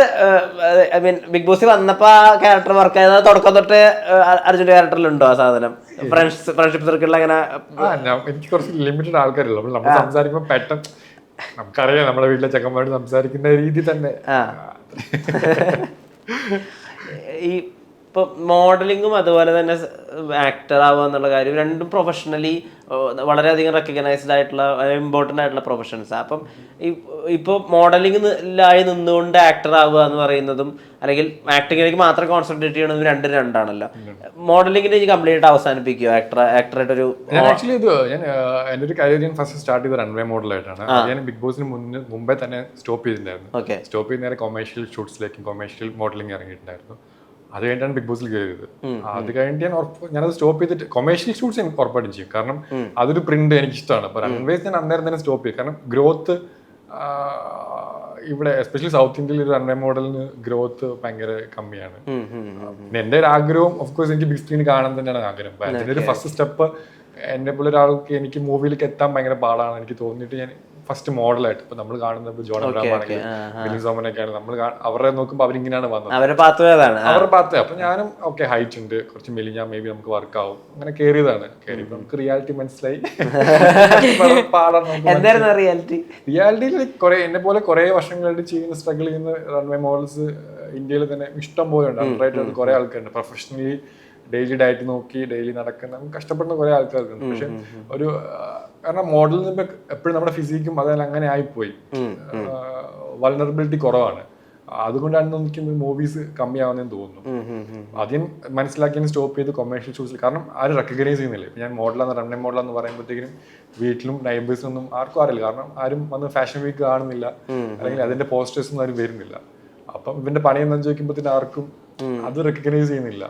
B: ഐ മീൻ ബിഗ് ബോസിൽ വന്നപ്പോ ആ ക്യാരക്ടർ വർക്ക് ആയത് തുടക്കം തൊട്ട് അർജുന്റെ ക്യാരക്ടറിലുണ്ടോ ആ സാധനം? ഫ്രണ്ട്സ് ഫ്രണ്ട്ഷിപ്പ് സർക്കിളിൽ അങ്ങനെ
A: എനിക്ക് കുറച്ച് ലിമിറ്റഡ് ആൾക്കാരുള്ളൂ. അപ്പോൾ നമ്മൾ സംസാരിക്കുമ്പോൾ പെട്ടെന്ന് നമുക്കറിയാം നമ്മുടെ വീട്ടിലെ ചെക്കന്മാരോട് സംസാരിക്കുന്ന രീതി തന്നെ.
B: ഈ ഇപ്പൊ മോഡലിങ്ങും അതുപോലെ തന്നെ ആക്ടർ ആവുക എന്നുള്ള കാര്യം രണ്ടും പ്രൊഫഷണലി വളരെയധികം റെക്കഗ്നൈസ്ഡ് ആയിട്ടുള്ള ഇമ്പോർട്ടന്റ് ആയിട്ടുള്ള പ്രൊഫഷൻസ് അപ്പം ഇപ്പോൾ മോഡലിംഗിലായി നിന്നുകൊണ്ട് ആക്ടർ ആവുക എന്ന് പറയുന്നതും അല്ലെങ്കിൽ ആക്ടിങ്ങിലേക്ക് മാത്രം കോൺസെൻട്രേറ്റ് ചെയ്യണതും രണ്ടും രണ്ടാണല്ലോ. മോഡലിംഗിന് കംപ്ലീറ്റ് അവസാനിപ്പിക്കുകയോ ആക്ടർ ആക്ടറായിട്ടൊരു
A: ഞാൻ ആക്ച്വലി ഇത് ഞാൻ എന്റെ ഒരു കരിയർ ഞാൻ ഫസ്റ്റ് സ്റ്റാർട്ട് ചെയ്ത റൺവേ മോഡലായിട്ടാണ് ഞാൻ ബിഗ് ബോസിന് മുന്നേ മുമ്പേ തന്നെ സ്റ്റോപ്പ് ചെയ്തിട്ടുണ്ടായിരുന്നു. സ്റ്റോപ്പ് ചെയ്ത് നേരെ കൊമേഴ്ഷ്യൽ ഷൂട്ട്സിലേക്കും കൊമേഴ്ഷ്യൽ മോഡലിംഗ് ഇറങ്ങിയിട്ടുണ്ടായിരുന്നു. അത് കഴിഞ്ഞിട്ടാണ് ബിഗ് ബോസിൽ കയറിയത് അത് കഴിഞ്ഞിട്ട് ഞാൻ ഞാനത് സ്റ്റോപ്പ് ചെയ്തിട്ട് കൊമേഴ്ഷ്യൽ ഷൂട്ട്സ് എനിക്ക് ഉറപ്പായിട്ടും ചെയ്യും. കാരണം അതൊരു പ്രിന്റ് എനിക്ക് ഇഷ്ടമാണ് അപ്പൊ റൺവേസ് ഞാൻ അന്നേരം തന്നെ സ്റ്റോപ്പ് ചെയ്യും. കാരണം ഗ്രോത്ത് ഇവിടെ എസ്പെഷ്യലി സൗത്ത് ഇന്ത്യയിൽ ഒരു റൺവേ മോഡലിന് ഗ്രോത്ത് ഭയങ്കര കമ്മിയാണ്. പിന്നെ എന്റെ ഒരു ആഗ്രഹം ഓഫ് കോഴ്സ് എനിക്ക് ബിഗ് സ്ക്രീൻ കാണാൻ തന്നെയാണ് ആഗ്രഹം. അതിന്റെ അതിന്റെ ഒരു ഫസ്റ്റ് സ്റ്റെപ്പ് എന്നെ പോലെ ഒരാൾക്ക് എനിക്ക് മൂവിയിലേക്ക് എത്താൻ ഭയങ്കര പാടാണ് എനിക്ക് തോന്നിയിട്ട് ഞാൻ ഫസ്റ്റ് മോഡലായിട്ട് ഇപ്പൊ നമ്മൾ കാണുന്ന ജോൺ അബ്രാം ആണെങ്കിലും ബിലിൻ സോമനൊക്കെ ആണ്. നമ്മൾ അവരെ നോക്കുമ്പോൾ അവരിങ്ങനെയാണ് വന്നത്.
B: അവരെ പാത്തുവേതാണ്
A: അവരുടെ ഭാഗത്ത് അപ്പൊ ഞാനും ഓക്കെ ഹൈറ്റ് ഉണ്ട്. കുറച്ച് മെലിഞ്ഞാ മേ ബി നമുക്ക് വർക്ക് ആവും. അങ്ങനെ കയറിയതാണ് നമുക്ക് റിയാലിറ്റി മനസ്സിലായി.
B: എന്തായിരുന്നു റിയാലിറ്റി
A: റിയാലിറ്റിയിൽ കുറെ എന്നെ പോലെ കുറെ വർഷങ്ങളായിട്ട് ചെയ്യുന്ന സ്ട്രഗിൾ ചെയ്യുന്ന റൺവേ മോഡൽസ് ഇന്ത്യയിൽ തന്നെ ഇഷ്ടം പോലെ ഉണ്ട്. കുറെ ആൾക്കാരുണ്ട്. പ്രൊഫഷണലി ഡെയിലി ഡയറ്റ് നോക്കി ഡെയിലി നടക്കുന്ന കഷ്ടപ്പെടുന്ന കുറെ ആൾക്കാർക്കുണ്ട്. പക്ഷെ ഒരു കാരണം മോഡലിൽ നിന്ന് എപ്പോഴും നമ്മുടെ ഫിസിക്കും അതെല്ലാം അങ്ങനെ ആയിപ്പോയി. വൾനറബിലിറ്റി കുറവാണ്. അതുകൊണ്ടാണ് എനിക്ക് മൂവീസ് കമ്മിയാവുന്നതെന്ന് തോന്നുന്നു. ആദ്യം മനസ്സിലാക്കിയതിന് സ്റ്റോപ്പ് ചെയ്ത് കൊമേഴ്ഷ്യൽ ഷൂസിൽ കാരണം ആരും റെക്കഗ്നൈസ് ചെയ്യുന്നില്ല. ഞാൻ മോഡലാന്ന് റണ്ണൻ മോഡലാന്ന് പറയുമ്പോഴത്തേക്കും വീട്ടിലും നൈബേഴ്സിനൊന്നും ആർക്കും അറിയില്ല. കാരണം ആരും വന്ന് ഫാഷൻ വീക്ക് കാണുന്നില്ല. അല്ലെങ്കിൽ അതിന്റെ പോസ്റ്റേഴ്സ് ഒന്നും ആരും വരുന്നില്ല. അപ്പം ഇവന്റെ പണി എന്താണെന്ന് ചോദിക്കുമ്പോഴത്തേക്കും ആർക്കും അത് റെക്കഗ്നൈസ് ചെയ്യുന്നില്ല.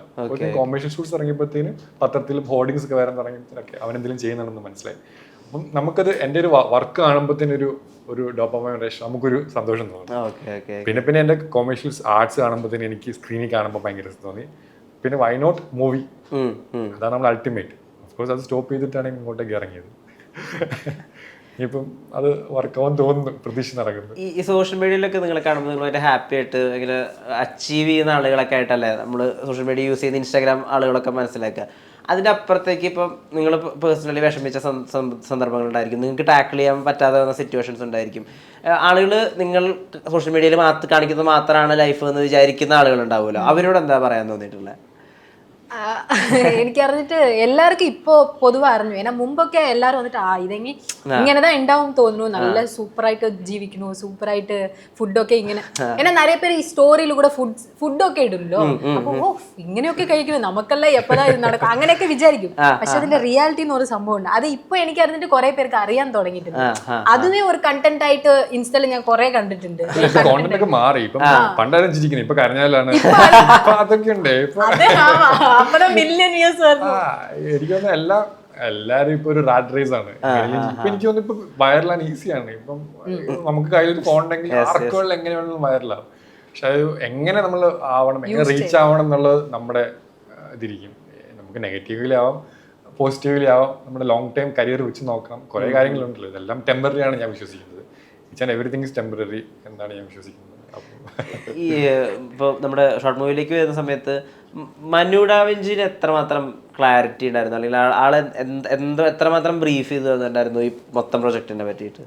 A: കൊമേഴ്ഷ്യൽ ഷൂട്ട്സ് ഇറങ്ങിയപ്പോഴത്തേനും പത്രത്തിൽ ഹോർഡിങ്സ് ഒക്കെ വരാൻ തുടങ്ങിയപ്പോഴത്തേനൊക്കെ അവൻ എന്തെങ്കിലും ചെയ്യുന്നുണ്ടെന്ന് മനസ്സിലായി. അപ്പം നമുക്കത് എന്റെ ഒരു വർക്ക് കാണുമ്പോഴത്തേനൊരു ഒരു ഡോപ്പമൈൻ റേഷൻ നമുക്കൊരു സന്തോഷം തോന്നും. പിന്നെ പിന്നെ എന്റെ കൊമേഴ്ഷ്യൽ ആർട്സ് കാണുമ്പോഴത്തേന് എനിക്ക് സ്ക്രീനിൽ കാണുമ്പോൾ ഭയങ്കര രസം തോന്നി. പിന്നെ വൈ നോട്ട് മൂവി അതാണ് നമ്മൾ അൾട്ടിമേറ്റ് കോഴ്സ് അത് സ്റ്റോപ്പ് ചെയ്തിട്ടാണ് ഇങ്ങോട്ടേക്ക് ഇറങ്ങിയത്. ഇപ്പം അത് വർക്കാവാൻ തോന്നുന്നു പ്രതീക്ഷ നടക്കുന്നത്
B: ഈ സോഷ്യൽ മീഡിയയിലൊക്കെ നിങ്ങൾ കാണുമ്പോൾ നിങ്ങൾ ഭയങ്കര ഹാപ്പി ആയിട്ട് ഇങ്ങനെ അച്ചീവ് ചെയ്യുന്ന ആളുകളൊക്കെ ആയിട്ടല്ലേ നമ്മൾ സോഷ്യൽ മീഡിയ യൂസ് ചെയ്യുന്ന ഇൻസ്റ്റാഗ്രാം ആളുകളൊക്കെ മനസ്സിലാക്കുക. അതിന്റെ അപ്പുറത്തേക്ക് ഇപ്പം നിങ്ങൾ പേഴ്സണലി വിഷമിച്ച സന്ദർഭങ്ങളുണ്ടായിരിക്കും നിങ്ങൾക്ക് ടാക്കിൾ ചെയ്യാൻ പറ്റാതെ വന്ന സിറ്റുവേഷൻസ് ഉണ്ടായിരിക്കും. ആളുകൾ നിങ്ങൾ സോഷ്യൽ മീഡിയയിൽ മാത്രം കാണിക്കുന്നത് മാത്രമാണ് ലൈഫ് എന്ന് വിചാരിക്കുന്ന ആളുകൾ ഉണ്ടാവുമല്ലോ. അവരോട് എന്താ പറയാൻ തോന്നിയിട്ടുള്ളത്?
C: എനിക്കറിഞ്ഞിട്ട് എല്ലാവർക്കും ഇപ്പോ പൊതുവെ അറിഞ്ഞു. ഏന്നാ മുമ്പൊക്കെ എല്ലാരും വന്നിട്ട് ആ ഇതെങ്കിൽ ഇങ്ങനെതാ ഉണ്ടാവും തോന്നുന്നു. നല്ല സൂപ്പറായിട്ട് ജീവിക്കുന്നു. സൂപ്പറായിട്ട് ഫുഡൊക്കെ ഇങ്ങനെ. എന്നാ നിറയെ പേര് ഈ സ്റ്റോറിയിൽ കൂടെ ഫുഡ് ഫുഡൊക്കെ ഇടുന്നല്ലോ അപ്പൊ ഓ ഇങ്ങനെയൊക്കെ കഴിക്കുന്നു. നമുക്കല്ല എപ്പോഴാ ഇത് നടക്കും അങ്ങനെയൊക്കെ വിചാരിക്കും. പക്ഷെ അതിന്റെ റിയാലിറ്റി എന്ന് ഒരു സംഭവം ഉണ്ട്. അത് ഇപ്പൊ എനിക്ക് അറിഞ്ഞിട്ട് കുറെ പേർക്ക് അറിയാൻ തുടങ്ങിയിട്ടുണ്ട്. അതിനെ ഒരു കണ്ടന്റ് ആയിട്ട് ഇൻസ്റ്റയിൽ ഞാൻ കുറെ കണ്ടിട്ടുണ്ട്.
A: ഇപ്പൊ കോണ്ടന്റ് ഒക്കെ മാറി. ഇപ്പം ചിരിക്കുന്നത് ഇപ്പൊ കരഞ്ഞാലാണ്. അതൊക്കെ ഉണ്ട്.
C: മില്യൺ ഇയേഴ്സ്
A: ആ, എനിക്ക് എല്ലാം എല്ലാരും ഇപ്പൊ ഒരു റാഡ് റേസ് ആണ്. ഇപ്പൊ എനിക്ക് തോന്നുന്നു ഇപ്പൊ വൈറലാണ് ഈസിയാണ് ഇപ്പം നമുക്ക് കയ്യിൽ ഒരു ഫോൺ ഉണ്ടെങ്കിൽ ആർക്കുകളിൽ എങ്ങനെ വേണമെങ്കിലും വൈറലാവും പക്ഷെ അത് എങ്ങനെ നമ്മൾ ആവണം എങ്ങനെ റീച്ച് ആവണം എന്നുള്ളത് നമ്മുടെ ഇതിരിക്കും. നമുക്ക് നെഗറ്റീവ്ലി ആവാം പോസിറ്റീവ്ലി ആവാം. നമ്മുടെ ലോങ് ടൈം കരിയർ വെച്ച് നോക്കണം. കുറെ കാര്യങ്ങളുണ്ടല്ലോ. ഇതെല്ലാം ടെമ്പററി ആണ് ഞാൻ വിശ്വസിക്കുന്നത്. ഇച്ച് ആൻഡ് എവറിത്തിങ് ഇസ് ടെമ്പററി എന്നാണ് ഞാൻ വിശ്വസിക്കുന്നത്.
B: ഈ ഇപ്പോൾ നമ്മുടെ ഷോർട്ട് മൂവിയിലേക്ക് വരുന്ന സമയത്ത് മനുഡാവിഞ്ചിന് എത്രമാത്രം ക്ലാരിറ്റി ഉണ്ടായിരുന്നു? അല്ലെങ്കിൽ ആൾ എന്തോ എത്രമാത്രം ബ്രീഫ് ചെയ്ത് തന്നിട്ടുണ്ടായിരുന്നു ഈ മൊത്തം പ്രൊജക്ടിനെ പറ്റിയിട്ട്?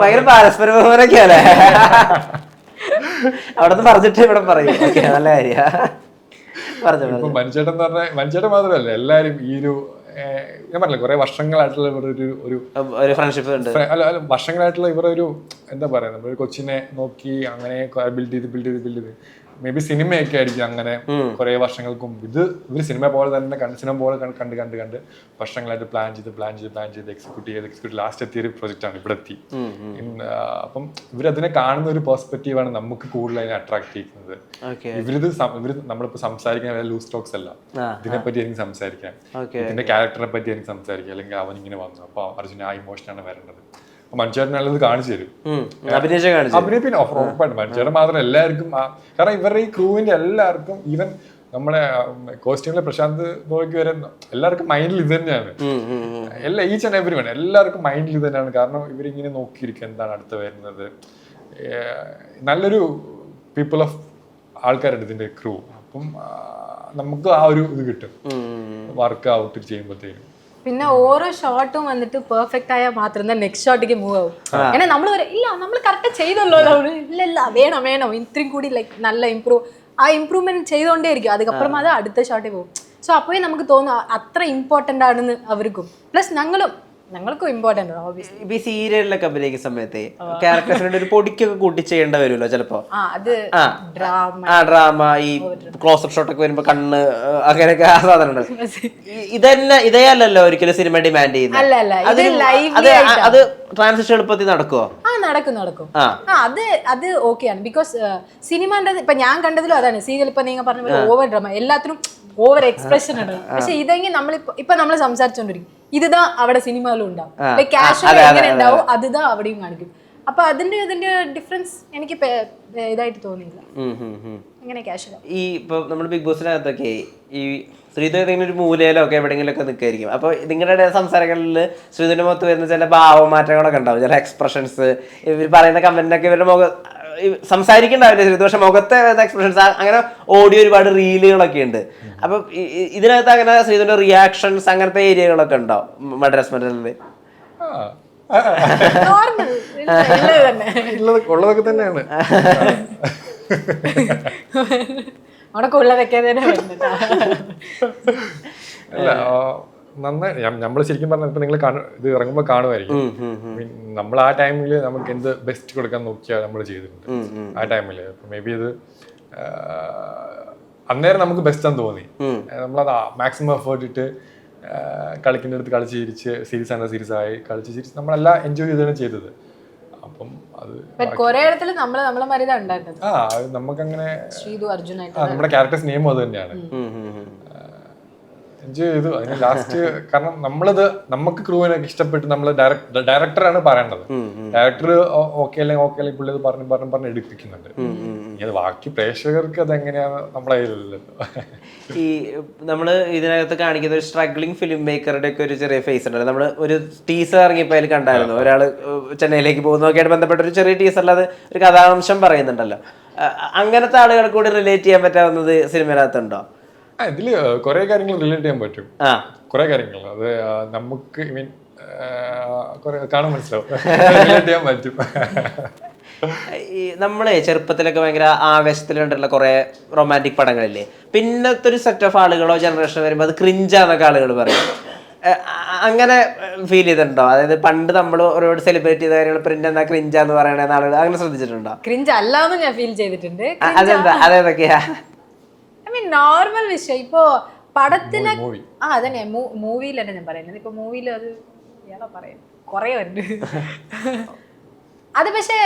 B: ഭയങ്കര പരസ്പര ബഹുമാനൊക്കെയാണ് അവിടെ പറഞ്ഞിട്ട് ഇവിടെ പറയും. നല്ല കാര്യ. പറഞ്ഞു
A: മനുഷ്യേട്ടൻ പറഞ്ഞ മനുഷ്യേട്ടൻ മാത്രമല്ല എല്ലാരും ഈ ഒരു ഞാൻ പറഞ്ഞില്ല കുറെ വർഷങ്ങളായിട്ടുള്ള ഇവരുടെ ഒരു ഒരു
B: ഫ്രണ്ട്ഷിപ്പ് ഉണ്ട്.
A: അല്ല അല്ല വർഷങ്ങളായിട്ടുള്ള ഇവരുടെ ഒരു എന്താ പറയുക നമ്മളൊരു കൊച്ചിനെ നോക്കി അങ്ങനെ ബിൽഡ് ചെയ്ത് ബിൽഡ് ചെയ്ത് ബിൽഡ് ചെയ്ത്. മേ ബി സിനിമയൊക്കെ ആയിരിക്കും അങ്ങനെ കുറെ വർഷങ്ങൾക്ക്. മുമ്പ് ഇത് ഒരു സിനിമ പോലെ തന്നെ കണ്ട് സിനിമ പോലെ കണ്ട് കണ്ട് കണ്ട് വർഷങ്ങളായിട്ട് പ്ലാൻ ചെയ്ത് പ്ലാൻ ചെയ്ത് പ്ലാൻ ചെയ്ത് എക്സിക്യൂട്ട് ചെയ്ത് എക്സിക്യൂട്ട് ലാസ്റ്റ് എത്തിയ ഒരു പ്രൊജക്റ്റ് ആണ് ഇവിടെ എത്തി. അപ്പം ഇവരതിനെ കാണുന്ന ഒരു പെർസ്പെക്റ്റീവാണ് നമുക്ക് കൂടുതൽ അതിനെ അട്രാക്ട് ചെയ്യുന്നത്. ഇവരിത് ഇവർ നമ്മളിപ്പോ സംസാരിക്കാൻ ലൂസ് ടോക്സ് അല്ല. ഇതിനെപ്പറ്റി എനിക്ക് സംസാരിക്കാം ഇതിന്റെ ക്യാരക്ടറിനെ പറ്റി എനിക്ക് സംസാരിക്കാം അല്ലെങ്കിൽ അവൻ ഇങ്ങനെ വന്നു. അപ്പൊ അർജുന ആ ഇമോഷനാണ് വരേണ്ടത്. അപ്പൊ മനുഷ്യരനല്ലത് കാണിച്ചു തരും. അഭിനയിപ്പിന് ഉറപ്പായിട്ടും. മനുഷ്യരുടെ മാത്രം എല്ലാവർക്കും കാരണം ഇവരുടെ ഈ ക്രൂവിന്റെ എല്ലാവർക്കും ഈവൻ നമ്മുടെ കോസ്റ്റ്യൂമിലെ പ്രശാന്ത് ബോയ്ക്ക് വരെ എല്ലാവർക്കും മൈൻഡിൽ ഇത് തന്നെയാണ്. എല്ലാ ഈച്ച് ആൻഡ് എവരി വൺ എല്ലാവർക്കും മൈൻഡിൽ ഇത് തന്നെയാണ്. കാരണം ഇവരിങ്ങനെ നോക്കിയിരിക്കും എന്താണ് അടുത്ത് വരുന്നത്. നല്ലൊരു പീപ്പിൾ ഓഫ് ആൾക്കാരുണ്ട് ഇതിന്റെ ക്രൂ അപ്പം നമുക്ക് ആ ഒരു ഇത് കിട്ടും. വർക്ക് ഔട്ട് ചെയ്യുമ്പോഴത്തേക്കും
C: പിന്നെ ഓരോ ഷോട്ടും വന്നിട്ട് പെർഫെക്റ്റ് ആയാൽ മാത്രം തന്നെ നെക്സ്റ്റ് ഷോട്ടിക്ക് മൂവ് ആവും. അങ്ങനെ നമ്മൾ ഇല്ല നമ്മൾ കറക്റ്റ് ചെയ്തല്ലോ. ഇല്ല ഇല്ല വേണം വേണം. ഇത്രയും കൂടി ലൈക്ക് നല്ല ഇമ്പ്രൂവ് ആ ഇമ്പ്രൂവ്മെന്റ് ചെയ്തോണ്ടേ ഇരിക്കും അതുക്കപ്പുറം അത് അടുത്ത ഷോട്ടിൽ പോകും. സോ അപ്പോഴേ നമുക്ക് തോന്നും അത്ര ഇമ്പോർട്ടന്റ് ആണെന്ന് അവർക്കും. പ്ലസ് ഞങ്ങളും ഞങ്ങൾക്കും ഇമ്പോർട്ടന്റ് ആണ് ഓബിയസ്ലി
B: ഇപ്പൊ ഈ സീരിയലിലൊക്കെ അഭിനയിക്കുന്ന സമയത്ത് ക്യാരക്ടേഴ്സിന് ഒരു പൊടിക്കൊക്കെ കൂട്ടി ചെയ്യേണ്ട വരുമല്ലോ ചിലപ്പോ?
C: ആ അത്
B: ആ.
C: ഡ്രാമ
B: ആ ഡ്രാമ ഈ ക്ലോസപ്പ് ഷോട്ട് ഒക്കെ വരുമ്പോ കണ്ണ് അങ്ങനെയൊക്കെ ആ സാധനം ഉണ്ട്. ഈ- ഇതന്നെ ഇതേ അല്ലല്ലോ ഒരിക്കലും സിനിമ ഡിമാൻഡ്
C: അല്ല, അല്ല. ഇത്
B: അതിന്
C: lively
B: അത്. അത് ട്രാൻസിഷൻ എളുപ്പത്തിൽ നടക്കുവോ?
C: ആ നടക്കും നടക്കും.
B: ആ.
C: ആ അത് അത് ഓക്കെയാണ് ബിക്കോസ് സിനിമന്റെ ഇപ്പൊ ഞാൻ കണ്ടതിലും അതാണ്. സീരിയൽ ഇപ്പൊ നിങ്ങൾ പറഞ്ഞ പോലെ ഓവർ ഡ്രാമ എല്ലാത്തിനും ഓവർ എക്സ്പ്രഷൻ ഉണ്ട് പക്ഷെ ഇതെങ്കിൽ നമ്മളിപ്പോ ഇപ്പൊ നമ്മൾ സംസാരിച്ചോണ്ടിരിക്കും. ഇതുതാ അവിടെ സിനിമയിലും ഉണ്ടാവും. ക്യാഷ് എങ്ങനെ ഉണ്ടാവും അതുതാ അവിടെയും കാണിക്കും. അപ്പൊ അതിന്റെ ഇതിന്റെ ഡിഫറൻസ് എനിക്ക് ഇതായിട്ട് തോന്നിയില്ല. ക്യാഷ്
B: ഈ ഇപ്പൊ നമ്മുടെ ബിഗ് ബോസിനകത്തൊക്കെ ഈ ശ്രീധു ഏതെങ്കിലും ഒരു മൂലയിലോ ഒക്കെ എവിടെയെങ്കിലും ഒക്കെ നിൽക്കായിരിക്കും അപ്പൊ നിങ്ങളുടെ സംസാരങ്ങളിൽ ശ്രീധുവിന്റെ മുഖത്ത് വരുന്ന ചില ഭാവമാറ്റങ്ങളൊക്കെ ഉണ്ടാവും. ചില എക്സ്പ്രഷൻസ് ഇവർ പറയുന്ന കമന്റിനൊക്കെ ഇവരുടെ മുഖ ഈ സംസാരിക്കണ്ടാവില്ല ശ്രീധു പക്ഷെ മുഖത്തെ എക്സ്പ്രഷൻസ് അങ്ങനെ ഓഡിയോ ഒരുപാട് റീലുകളൊക്കെ ഉണ്ട്. അപ്പൊ ഇതിനകത്ത് അങ്ങനെ ശ്രീധുവിന്റെ റിയാക്ഷൻസ് അങ്ങനത്തെ ഏരിയകളൊക്കെ ഉണ്ടോ? മദ്രാസ്
A: മെഡലിൽ ഉള്ളതൊക്കെ തന്നെയാണ്.
C: അവിടെ ഉള്ളതൊക്കെ തന്നെ
A: അല്ല നന്നായി നമ്മൾ ശരിക്കും പറഞ്ഞാൽ ഇപ്പൊ നിങ്ങൾ ഇത് ഇറങ്ങുമ്പോൾ കാണുമായിരിക്കും നമ്മൾ ആ ടൈമിൽ നമുക്ക് എന്ത് ബെസ്റ്റ് കൊടുക്കാൻ നോക്കിയാൽ നമ്മൾ ചെയ്തിട്ടുണ്ട്. ആ ടൈമിൽ മേ ബി ഇത് അന്നേരം നമുക്ക് ബെസ്റ്റ് ആണെന്ന് തോന്നി.
B: നമ്മൾ
A: നമ്മളത് മാക്സിമം എഫേർട്ട് ഇട്ട് കളിക്കുന്ന അടുത്ത് കളിച്ച് ചിരിച്ച് സീരീസ് ആണ് സീരീസ് ആയി കളിച്ച് ചിരിച്ച് നമ്മളെല്ലാം എൻജോയ് ചെയ്താണ് ചെയ്തത്. അപ്പം അത് ആ
C: നമുക്ക് അർജുനായിട്ട്
A: നമ്മുടെ ക്യാരക്ടേഴ്സ് നെയിം അത് തന്നെയാണ്. എൻജോയ് ചെയ്തു. അതിന് ലാസ്റ്റ് കാരണം നമ്മളത് നമുക്ക് ക്രൂവിനൊക്കെ ഇഷ്ടപ്പെട്ട് നമ്മൾ ഡയറക്ടറാണ് പറയേണ്ടത്. ഡയറക്ടർ ഓക്കെ അല്ലെങ്കിൽ ഓക്കെ അല്ലെങ്കിൽ പുള്ളി അത് പറഞ്ഞു പറഞ്ഞു പറഞ്ഞ് എടുപ്പിക്കുന്നുണ്ട്. ഇനി അത് ബാക്കി പ്രേക്ഷകർക്ക് അത് എങ്ങനെയാണ് നമ്മളെ കയ്യിലല്ലോ
B: ഈ നമ്മൾ ഇതിനകത്ത് കാണിക്കുന്ന ഒരു സ്ട്രഗ്ലിംഗ് ഫിലിം മേക്കറുടെ ഒക്കെ ഒരു ചെറിയ ഫേസ് ഉണ്ട് നമ്മൾ ഒരു ടീസർ ഇറങ്ങിയപ്പോൾ അതിൽ കണ്ടായിരുന്നു. ഒരാൾ ചെന്നൈയിലേക്ക് പോകുന്നതൊക്കെയായിട്ട് ബന്ധപ്പെട്ട ഒരു ചെറിയ ടീസറിൽ അത് ഒരു കഥാംശം പറയുന്നുണ്ടല്ലോ. അങ്ങനത്തെ ആളുകൾ കൂടി റിലേറ്റ് ചെയ്യാൻ പറ്റാവുന്നത് സിനിമയിനകത്തുണ്ടോ?
A: ആ ഇതിൽ കുറെ കാര്യങ്ങൾ റിലേറ്റ് ചെയ്യാൻ പറ്റും. കുറെ കാര്യങ്ങൾ അത് നമുക്ക് ഐ മീൻ കാണാൻ മനസ്സിലാവും. റിലേറ്റ് ചെയ്യാൻ പറ്റും.
B: നമ്മളെ ചെറുപ്പത്തിലൊക്കെ ഭയങ്കര ആവേശത്തിലുണ്ടല്ലോ കുറെ റൊമാന്റിക് പടങ്ങളില്ലേ പിന്നത്തെ ഒരു സെറ്റ് ഓഫ് ആളുകളോ ജനറേഷൻ വരുമ്പോൾ അത് ക്രിഞ്ചാന്നൊക്കെ ആളുകൾ പറയും. അങ്ങനെ ഫീൽ ചെയ്തിട്ടുണ്ടോ? അതായത് പണ്ട് നമ്മൾ ഒരുപാട് സെലിബ്രേറ്റ് ചെയ്ത കാര്യങ്ങൾ പ്രിന്റ് എന്നാ ക്രിഞ്ചാന്ന് പറയണ ആളുകൾ അങ്ങനെ ശ്രദ്ധിച്ചിട്ടുണ്ടോ?
C: ക്രിഞ്ച് അല്ലാന്ന് ഞാൻ ഫീൽ ചെയ്തിട്ടുണ്ട്.
B: അതെന്താ? അതേതൊക്കെയാ
C: മീൻ നോർമൽ വിഷയം. ഇപ്പോ പടത്തിന് ആ അതന്നെ. മൂവിയിലല്ല ഞാൻ പറയുന്നത്. ഇപ്പൊ മൂവിയിൽ അത് ഇയാളാ പറയുന്നത്. കൊറേ ഉണ്ട് അത് പക്ഷേ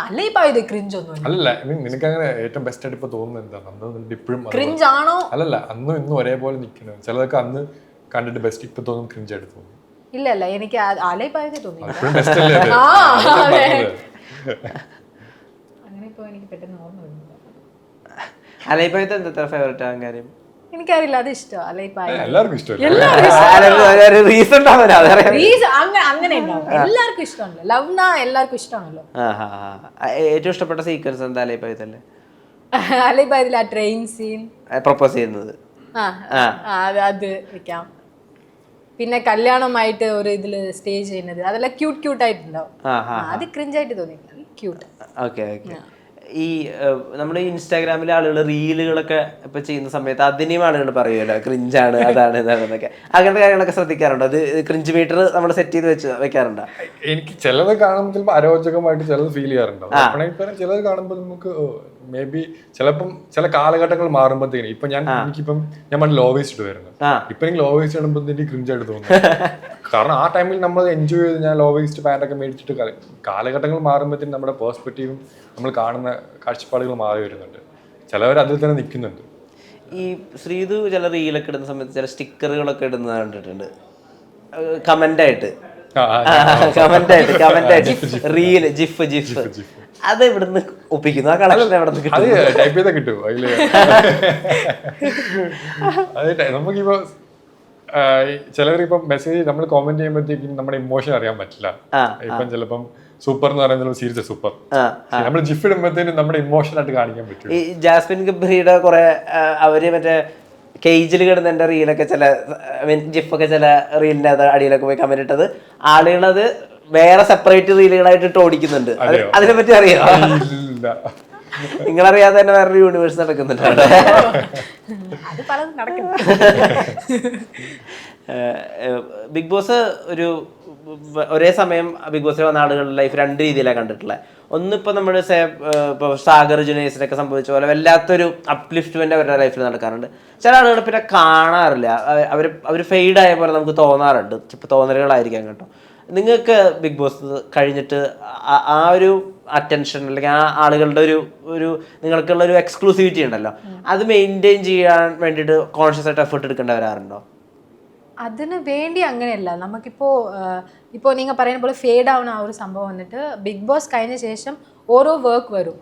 A: അല്ല ഇപ്പൊ ഇത്
C: ക്രിഞ്ച് ഒന്നും
A: അല്ലല്ല I നിനക്ക് അങ്ങനെ ഏറ്റവും ബെസ്റ്റ് ആയിട്ട് ഇപ്പൊ തോന്നുന്നത് എന്താണ്? അന്ന് ഇപ്പോഴും
C: ക്രിഞ്ച് ആണോ
A: അല്ലല്ല അന്നും ഇന്നും ഒരേപോലെ നിൽക്കുന്നത് ചിലതൊക്കെ അന്ന് കണ്ടിട്ട് ബെസ്റ്റ് ഇപ്പൊ തോന്നും ക്രിഞ്ച് ആയിട്ട് തോന്നും
C: ഇല്ല ഇല്ല എനിക്ക് അലയിപ്പായത് തോന്നി എനിക്ക് പെട്ടെന്ന് ഓർമ്മ വരുന്നില്ല.
B: എന്താ ഫേവറേറ്റ് കാര്യം?
C: എനിക്കറിയില്ല അത് ഇഷ്ടം?
A: എല്ലാവർക്കും ഇഷ്ടമല്ല?
B: റീസൺ ഉണ്ടാവില്ല അതറിയാം
C: അങ്ങനെ അങ്ങനെ ഉണ്ടാവും എല്ലാവർക്കും ഇഷ്ടമാണല്ലോ. ലവ്ന എല്ലാവർക്കും ഇഷ്ടമാണല്ലോ.
B: ഏറ്റവും ഇഷ്ടപ്പെട്ട സീക്വൻസ് എന്താ
C: ആ ട്രെയിൻ സീൻ
B: പ്രപ്പോസ് ചെയ്യുന്നത്.
C: ആ ആ, അത് അത് വെക്കാം. പിന്നെ കല്യാണമായിട്ട് ഒരു ഇതിൽ സ്റ്റേ ചെയ്യുന്നത്. അതെല്ലാം ക്യൂട്ട് ക്യൂട്ട് ആയിട്ടുണ്ടാവും. അത് ക്രിഞ്ചായിട്ട് തോന്നി ക്യൂട്ട്
B: ഓക്കെ ഓക്കെ. ഈ നമ്മൾ ഇൻസ്റ്റാഗ്രാമിലെ ആളുകൾ റീലുകളൊക്കെ ഇപ്പൊ ചെയ്യുന്ന സമയത്ത് അതിനെയും ആളുകൾ പറയുമല്ലോ ക്രിഞ്ചാണ് അതാണ് ഇതാണ് എന്നൊക്കെ. അങ്ങനത്തെ കാര്യങ്ങളൊക്കെ ശ്രദ്ധിക്കാറുണ്ടോ? അത് ക്രിഞ്ച് മീറ്റർ നമ്മൾ സെറ്റ് ചെയ്ത് വെച്ച് വെക്കാറുണ്ടോ?
A: എനിക്ക് ചിലത് കാണുമ്പോൾ ചിലപ്പോൾ അരോചകമായിട്ട് ചിലത് ഫീൽ പറയാം ചിലത് കാണുമ്പോൾ നമുക്ക് മേ ബി ചിലപ്പം ചില കാലഘട്ടങ്ങൾ മാറുമ്പോഴത്തേക്കും ഇപ്പൊ ഞാൻ എനിക്കിപ്പം ഞാൻ പണ്ട് ലോ വേസ്റ്റ് ഇടുമായിരുന്നു
B: ആ.
A: ഇപ്പൊ എനിക്ക് ലോ വേസ്റ്റ് ഇടുമ്പോൾ എനിക്ക് ക്രിഞ്ച് ആയിട്ട് തോന്നുന്നു. കാരണം ആ ടൈമിൽ നമ്മൾ എൻജോയ് ചെയ്ത് ഞാൻ ലോ വേസ്റ്റ് പാന്റൊക്കെ മേടിച്ചിട്ട് കാലഘട്ടങ്ങൾ മാറുമ്പോഴത്തേക്കും നമ്മുടെ പേഴ്സ്പെക്റ്റീവും നമ്മൾ കാണുന്ന കാഴ്ചപ്പാടുകൾ മാറി വരുന്നുണ്ട് ചിലവർ അതിൽ തന്നെ നിൽക്കുന്നുണ്ട്
B: ഈ ശ്രീതു ചില റീലൊക്കെ ഇടുന്ന സമയത്ത് ചില സ്റ്റിക്കറുകളൊക്കെ ഇടുന്നത് കണ്ടിട്ടുണ്ട് ആയിട്ട് കമന്റ് ആയിട്ട് റീൽ ജിഫ് ജിഫ് അത് ഇവിടുന്ന് ഒപ്പിക്കുന്നു ആ കളക്ഷൻ എവിടെ
A: അത്
B: കിട്ടും
A: ടൈപ്പ് ചെയ്താൽ കിട്ടും അതിൽ അത് ടൈ- ചിലവർ ചിലവരിപ്പം മെസ്സേജ് നമ്മൾ കോമെന്റ് ചെയ്യുമ്പോഴത്തേക്കും നമ്മുടെ ഇമോഷൻ അറിയാൻ പറ്റില്ല ഇപ്പം ചിലപ്പം സൂപ്പർ എന്ന് പറയുന്നത് സീരീസ് സൂപ്പർ. നമ്മൾ ജിഫ് ഇടുമ്പോഴത്തേനും നമ്മുടെ ഇമോഷൻ ആയിട്ട് കാണിക്കാൻ പറ്റും.
B: ഈ ജാസ്മിൻ ഗബ്രിയുടെ കുറെ അവർ മറ്റേ കേജിൽ കിടന്ന എന്റെ റീലൊക്കെ ചില ജിഫൊക്കെ ചില റീലിന്റെ അത് അടിയിലൊക്കെ പോയി കമന്റ് ഇട്ടത്. ആളുകളത് വേറെ സെപ്പറേറ്റ് റീലുകളായിട്ട് ഇട്ട് ഓടിക്കുന്നുണ്ട്. അതിനെ പറ്റി അറിയോ?
A: ഇല്ല.
B: നിങ്ങളറിയാതെ തന്നെ വേറൊരു യൂണിവേഴ്സ് നടക്കുന്നുണ്ട്
C: അത് പലതും നടക്കുന്നു.
B: ബിഗ് ബോസ് ഒരു ഒരേ സമയം ബിഗ് ബോസിൽ വന്ന ആളുകളുടെ ലൈഫ് രണ്ട് രീതിയിലാണ് കണ്ടിട്ടുള്ളത് ഒന്നിപ്പോൾ നമ്മൾ സേ ഇപ്പോൾ സാഗർ ജുനേസിനൊക്കെ സംഭവിച്ച പോലെ വല്ലാത്തൊരു അപ്ലിഫ്റ്റ്മെന്റ് അവരുടെ ലൈഫിൽ നടക്കാറുണ്ട്. ചില ആളുകൾ പിന്നെ കാണാറില്ല. അവർ അവർ ഫെയ്ഡ് ആയ പോലെ നമുക്ക് തോന്നാറുണ്ട്. ഇപ്പോൾ തോന്നലുകളായിരിക്കാം കേട്ടോ. നിങ്ങൾക്ക് ബിഗ് ബോസ് കഴിഞ്ഞിട്ട് ആ- ആ ഒരു അറ്റൻഷൻ അല്ലെങ്കിൽ ആ ആളുകളുടെ ഒരു ഒരു നിങ്ങൾക്കുള്ള ഒരു എക്സ്ക്ലൂസിവിറ്റി ഉണ്ടല്ലോ. അത് മെയിന്റെയിൻ ചെയ്യാൻ വേണ്ടിയിട്ട് കോൺഷ്യസ് ആയിട്ട് എഫേർട്ട് എടുക്കേണ്ടി വരാറുണ്ടോ?
C: അതിന് വേണ്ടി അങ്ങനെയല്ല. നമുക്കിപ്പോൾ ഇപ്പോൾ ഇപ്പോ നിങ്ങൾ പറയുന്ന പോലെ ഫേഡ് ആവുന്ന ആ ഒരു സംഭവം വന്നിട്ട് ബിഗ് ബോസ് കഴിഞ്ഞ ശേഷം ഓരോ വർക്ക് വരും.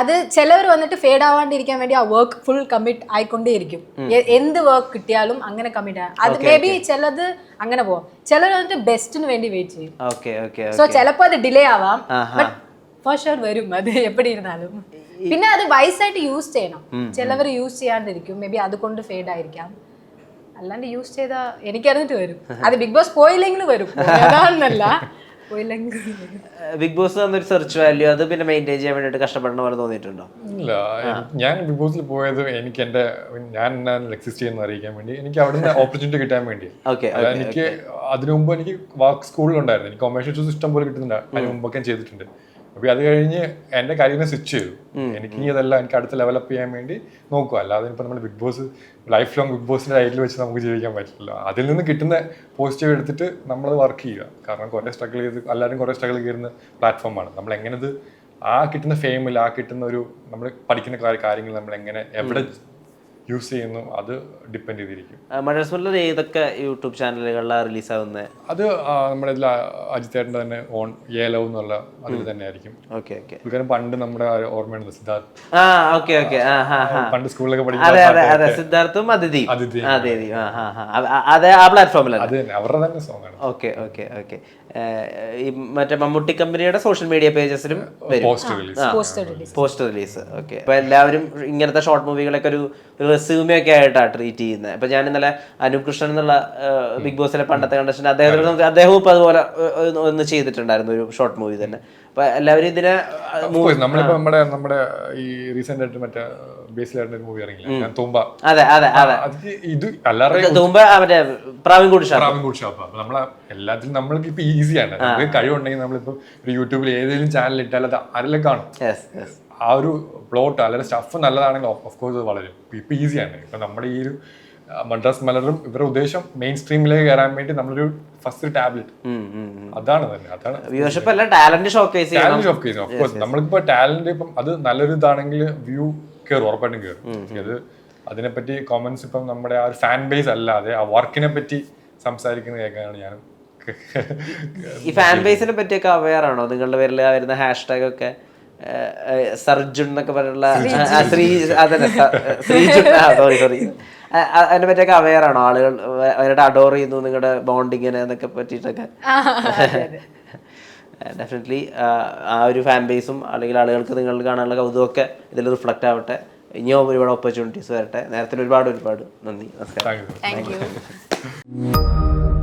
C: അത് ചിലവർ വന്നിട്ട് ഫേഡ് ആവാണ്ടിരിക്കാൻ വേണ്ടി ആ വർക്ക് ഫുൾ കമ്മിറ്റ് ആയിക്കൊണ്ടേയിരിക്കും. ഇരിക്കും എന്ത് വർക്ക് കിട്ടിയാലും അങ്ങനെ കമ്മിറ്റ് ആ അത് മേ ബി ചിലത് അങ്ങനെ പോവാം. ചിലർ വന്നിട്ട് ബെസ്റ്റിന് വേണ്ടി വെയിറ്റ് ചെയ്യും. സോ ചിലപ്പോൾ അത് ഡിലേ ആവാം. ബട്ട് ഫോർ ഷുവർ വരും. അത് എപ്പടി ഇരുന്നാലും പിന്നെ അത് വൈസായിട്ട് യൂസ് ചെയ്യണം. ചിലവർ യൂസ് ചെയ്യാണ്ടിരിക്കും. മേ ബി അതുകൊണ്ട് ഫേഡ് ആയിരിക്കാം. അല്ലാണ്ട് യൂസ് ചെയ്താ എനിക്കറിഞ്ഞിട്ട് വരും. അത് ബിഗ് ബോസ് പോയില്ലെങ്കിൽ വരും. അതാണെന്നല്ല
B: ബിഗ് ബോസ് തന്നൊരു സെർച്ച് വാല്യൂ അത് പിന്നെ മെയിന്റെയിൻ ചെയ്യാൻ വേണ്ടിയിട്ട് കഷ്ടപ്പെടണ പോലെ തോന്നിയിട്ടുണ്ടോ?
A: ഇല്ല ഞാൻ ബിഗ് ബോസിൽ പോയത് എനിക്ക് എന്റെ ഞാൻ എക്സിസ്റ്റ് ചെയ്യുന്ന അറിയിക്കാൻ വേണ്ടി എനിക്ക് അവിടെ നിന്ന് ഓപ്പർച്യൂണിറ്റി കിട്ടാൻ വേണ്ടി.
B: ഓക്കെ
A: എനിക്ക് അതിനു മുമ്പ് എനിക്ക് വർക്ക് സ്കൂളിലുണ്ടായിരുന്നു എനിക്ക് കൊമേഴ്ഷ്യൽ സിസ്റ്റം ഇഷ്ടം പോലെ കിട്ടുന്നുണ്ട് അതിന് മുമ്പൊക്കെ ഞാൻ ചെയ്തിട്ടുണ്ട്. അപ്പൊ അത് കഴിഞ്ഞ് എന്റെ കാര്യങ്ങൾ സ്വിച്ച് ചെയ്തു. എനിക്ക് ഇനി അതെല്ലാം എനിക്ക് അടുത്ത ലെവലപ്പ് ചെയ്യാൻ വേണ്ടി നോക്കുക. അല്ലാതെ ഇപ്പൊ നമ്മൾ Bigg Boss life long Bigg ബോസിന്റെ ടൈറ്റിൽ വെച്ച് നമുക്ക് ജീവിക്കാൻ പറ്റില്ല. അതിൽ നിന്ന് കിട്ടുന്ന പോസിറ്റീവ് എടുത്തിട്ട് നമ്മൾ വർക്ക് ചെയ്യുക. കാരണം കുറെ സ്ട്രഗിൾ ചെയ്ത് എല്ലാവരും കുറെ സ്ട്രഗിൾ ചെയ്യുന്ന പ്ലാറ്റ്ഫോമാണ് നമ്മൾ എങ്ങനെ ആ കിട്ടുന്ന ഫെയിമിൽ ആ കിട്ടുന്ന ഒരു നമ്മൾ പഠിക്കുന്ന കാര്യ- കാര്യങ്ങൾ നമ്മൾ എങ്ങനെ എവിടെ യൂസ് ചെയ്യുന്നു. അത് ഡിപ്പെൻഡ് ചെയ്തിരിക്കും.
B: മഴസ്മല്ലിൽ ഏതൊക്കെ യൂട്യൂബ് ചാനലുകളിലാണ് റിലീസാവുന്നത്
A: അത് നമ്മുടെ ഇതിൽ അജിത്തേട്ടന്റെ തന്നെ ഓൺ ഏലോ എന്നുള്ള അതിൽ തന്നെ ആയിരിക്കും
B: ഓക്കെ ഓക്കെ.
A: പുള്ളിക്കാരൻ പണ്ട് നമ്മുടെ ഓർമ്മയുണ്ട് സിദ്ധാർത്ഥ്.
B: ആ ഓക്കെ ഓക്കെ.
A: പണ്ട് സ്കൂളിലൊക്കെ
B: പഠിക്കുന്നത്
A: പഠിക്കുന്ന
B: സിദ്ധാർത്ഥും അതിഥി അതിഥി അതിഥി അതെ ആ പ്ലാറ്റ്ഫോമിൽ
A: അത് തന്നെ. അവരുടെ തന്നെ സോങ് ആണ്.
B: Okay okay okay. ഈ മറ്റേ മമ്മൂട്ടി കമ്പനിയുടെ സോഷ്യൽ മീഡിയ പേജസിലും വരും.
A: Post release
C: poster release
B: post release okay. അപ്പൊ എല്ലാവരും ഇങ്ങനത്തെ ഷോർട്ട് മൂവികളൊക്കെ ഒരു റെസ്യൂമേ ഒക്കെ ആയിട്ടാണ് ട്രീറ്റ് ചെയ്യുന്നത് അപ്പൊ ഞാൻ ഇന്നലെ അനൂപ് കൃഷ്ണൻ എന്നുള്ള ബിഗ് ബോസിലെ പണ്ടത്തെ കണ്ടസ്റ്റന്റ് അദ്ദേഹത്തിന് നമുക്ക് അദ്ദേഹവും ഇപ്പൊ അതുപോലെ ഒന്ന് ചെയ്തിട്ടുണ്ടായിരുന്നു ഒരു ഷോർട്ട് മൂവി തന്നെ. അപ്പൊ എല്ലാവരും ഇതിനെ അഹ്, മൂ-
A: നമ്മളിപ്പോ നമ്മുടെ നമ്മുടെ ഈ റീസെന്റ് ആയിട്ട് മറ്റേ ബേസിലായിട്ട് ഒരു മൂവി തുമ്പ.
B: അതെ അതെ അതെ.
A: ഇത് അല്ലാതെ
B: തുമ്പ ആ, മറ്റേ പ്രാവിൻകൂടി ഷാ
A: പ്രാവൻകൂട് ഷോപ്പ്. അപ്പൊ നമ്മളെ എല്ലാത്തിലും നമ്മൾക്ക് ഇപ്പൊ ഈസിയാണ് കഴിവുണ്ടെങ്കിൽ നമ്മളിപ്പോ ഒരു യൂട്യൂബിൽ ഏതെങ്കിലും ചാനൽ ഇട്ടാൽ അത് ആരെല്ലാം കാണും? ആ ഒരു പ്ലോട്ട് അല്ലെങ്കിൽ സ്റ്റഫ് നല്ലതാണെങ്കിൽ ഓഫ് കോഴ്സ് വളരും. ഇപ്പം ഈസിയാണ് ഇപ്പം നമ്മുടെ ഈ ഒരു മദ്രാസ് മലറും ഇവരുടെ ഉദ്ദേശം മെയിൻ സ്ട്രീമിലേക്ക് കയറാൻ വേണ്ടി നമ്മളൊരു ഫസ്റ്റ് ടാബ്ലറ്റ് അതാണ് തന്നെ അതാണ്
B: talent showcase
A: talent of course നമ്മളിപ്പോ ടാലന്റ് ഇപ്പം അത് നല്ലൊരു ഇതാണെങ്കിൽ വ്യൂ കയറും ഉറപ്പായിട്ടും കയറും അത് അതിനെപ്പറ്റി കോമൻസ് ഇപ്പം നമ്മുടെ ആ ഒരു ഫാൻ ബേസ് അല്ലാതെ ആ വർക്കിനെ പറ്റി സംസാരിക്കുന്നത് കേൾക്കാനാണ് ഞാൻ
B: ഈ ഫാൻ ബേസിനെ പറ്റിയൊക്കെ അവയർ ആണോ? നിങ്ങളുടെ പേരിൽ വരുന്ന ഹാഷ്ടാഗ് ഒക്കെ? സർജുൻ എന്നൊക്കെ പറഞ്ഞുള്ള ആ, ശ്രീ അതന്നെ ശ്രീജുൻ സോറി സോറി അതിനെ പറ്റിയൊക്കെ അവെയർ ആണോ? ആളുകൾ അവരുടെ അഡോർ ചെയ്യുന്നു നിങ്ങളുടെ ബോണ്ടിങ്ങിനെ എന്നൊക്കെ പറ്റിയിട്ടൊക്കെ. ഡെഫിനറ്റ്ലി ആ ഒരു ഫാൻ ബേസും അല്ലെങ്കിൽ ആളുകൾക്ക് നിങ്ങൾ കാണാനുള്ള കൗതുകമൊക്കെ ഇതിൽ റിഫ്ലക്റ്റ് ആവട്ടെ. ഇനിയും ഒരുപാട് ഓപ്പർച്യൂണിറ്റീസ് വരട്ടെ. നേരത്തെ ഒരുപാട് ഒരുപാട് നന്ദി. നമസ്കാരം.
C: Thank you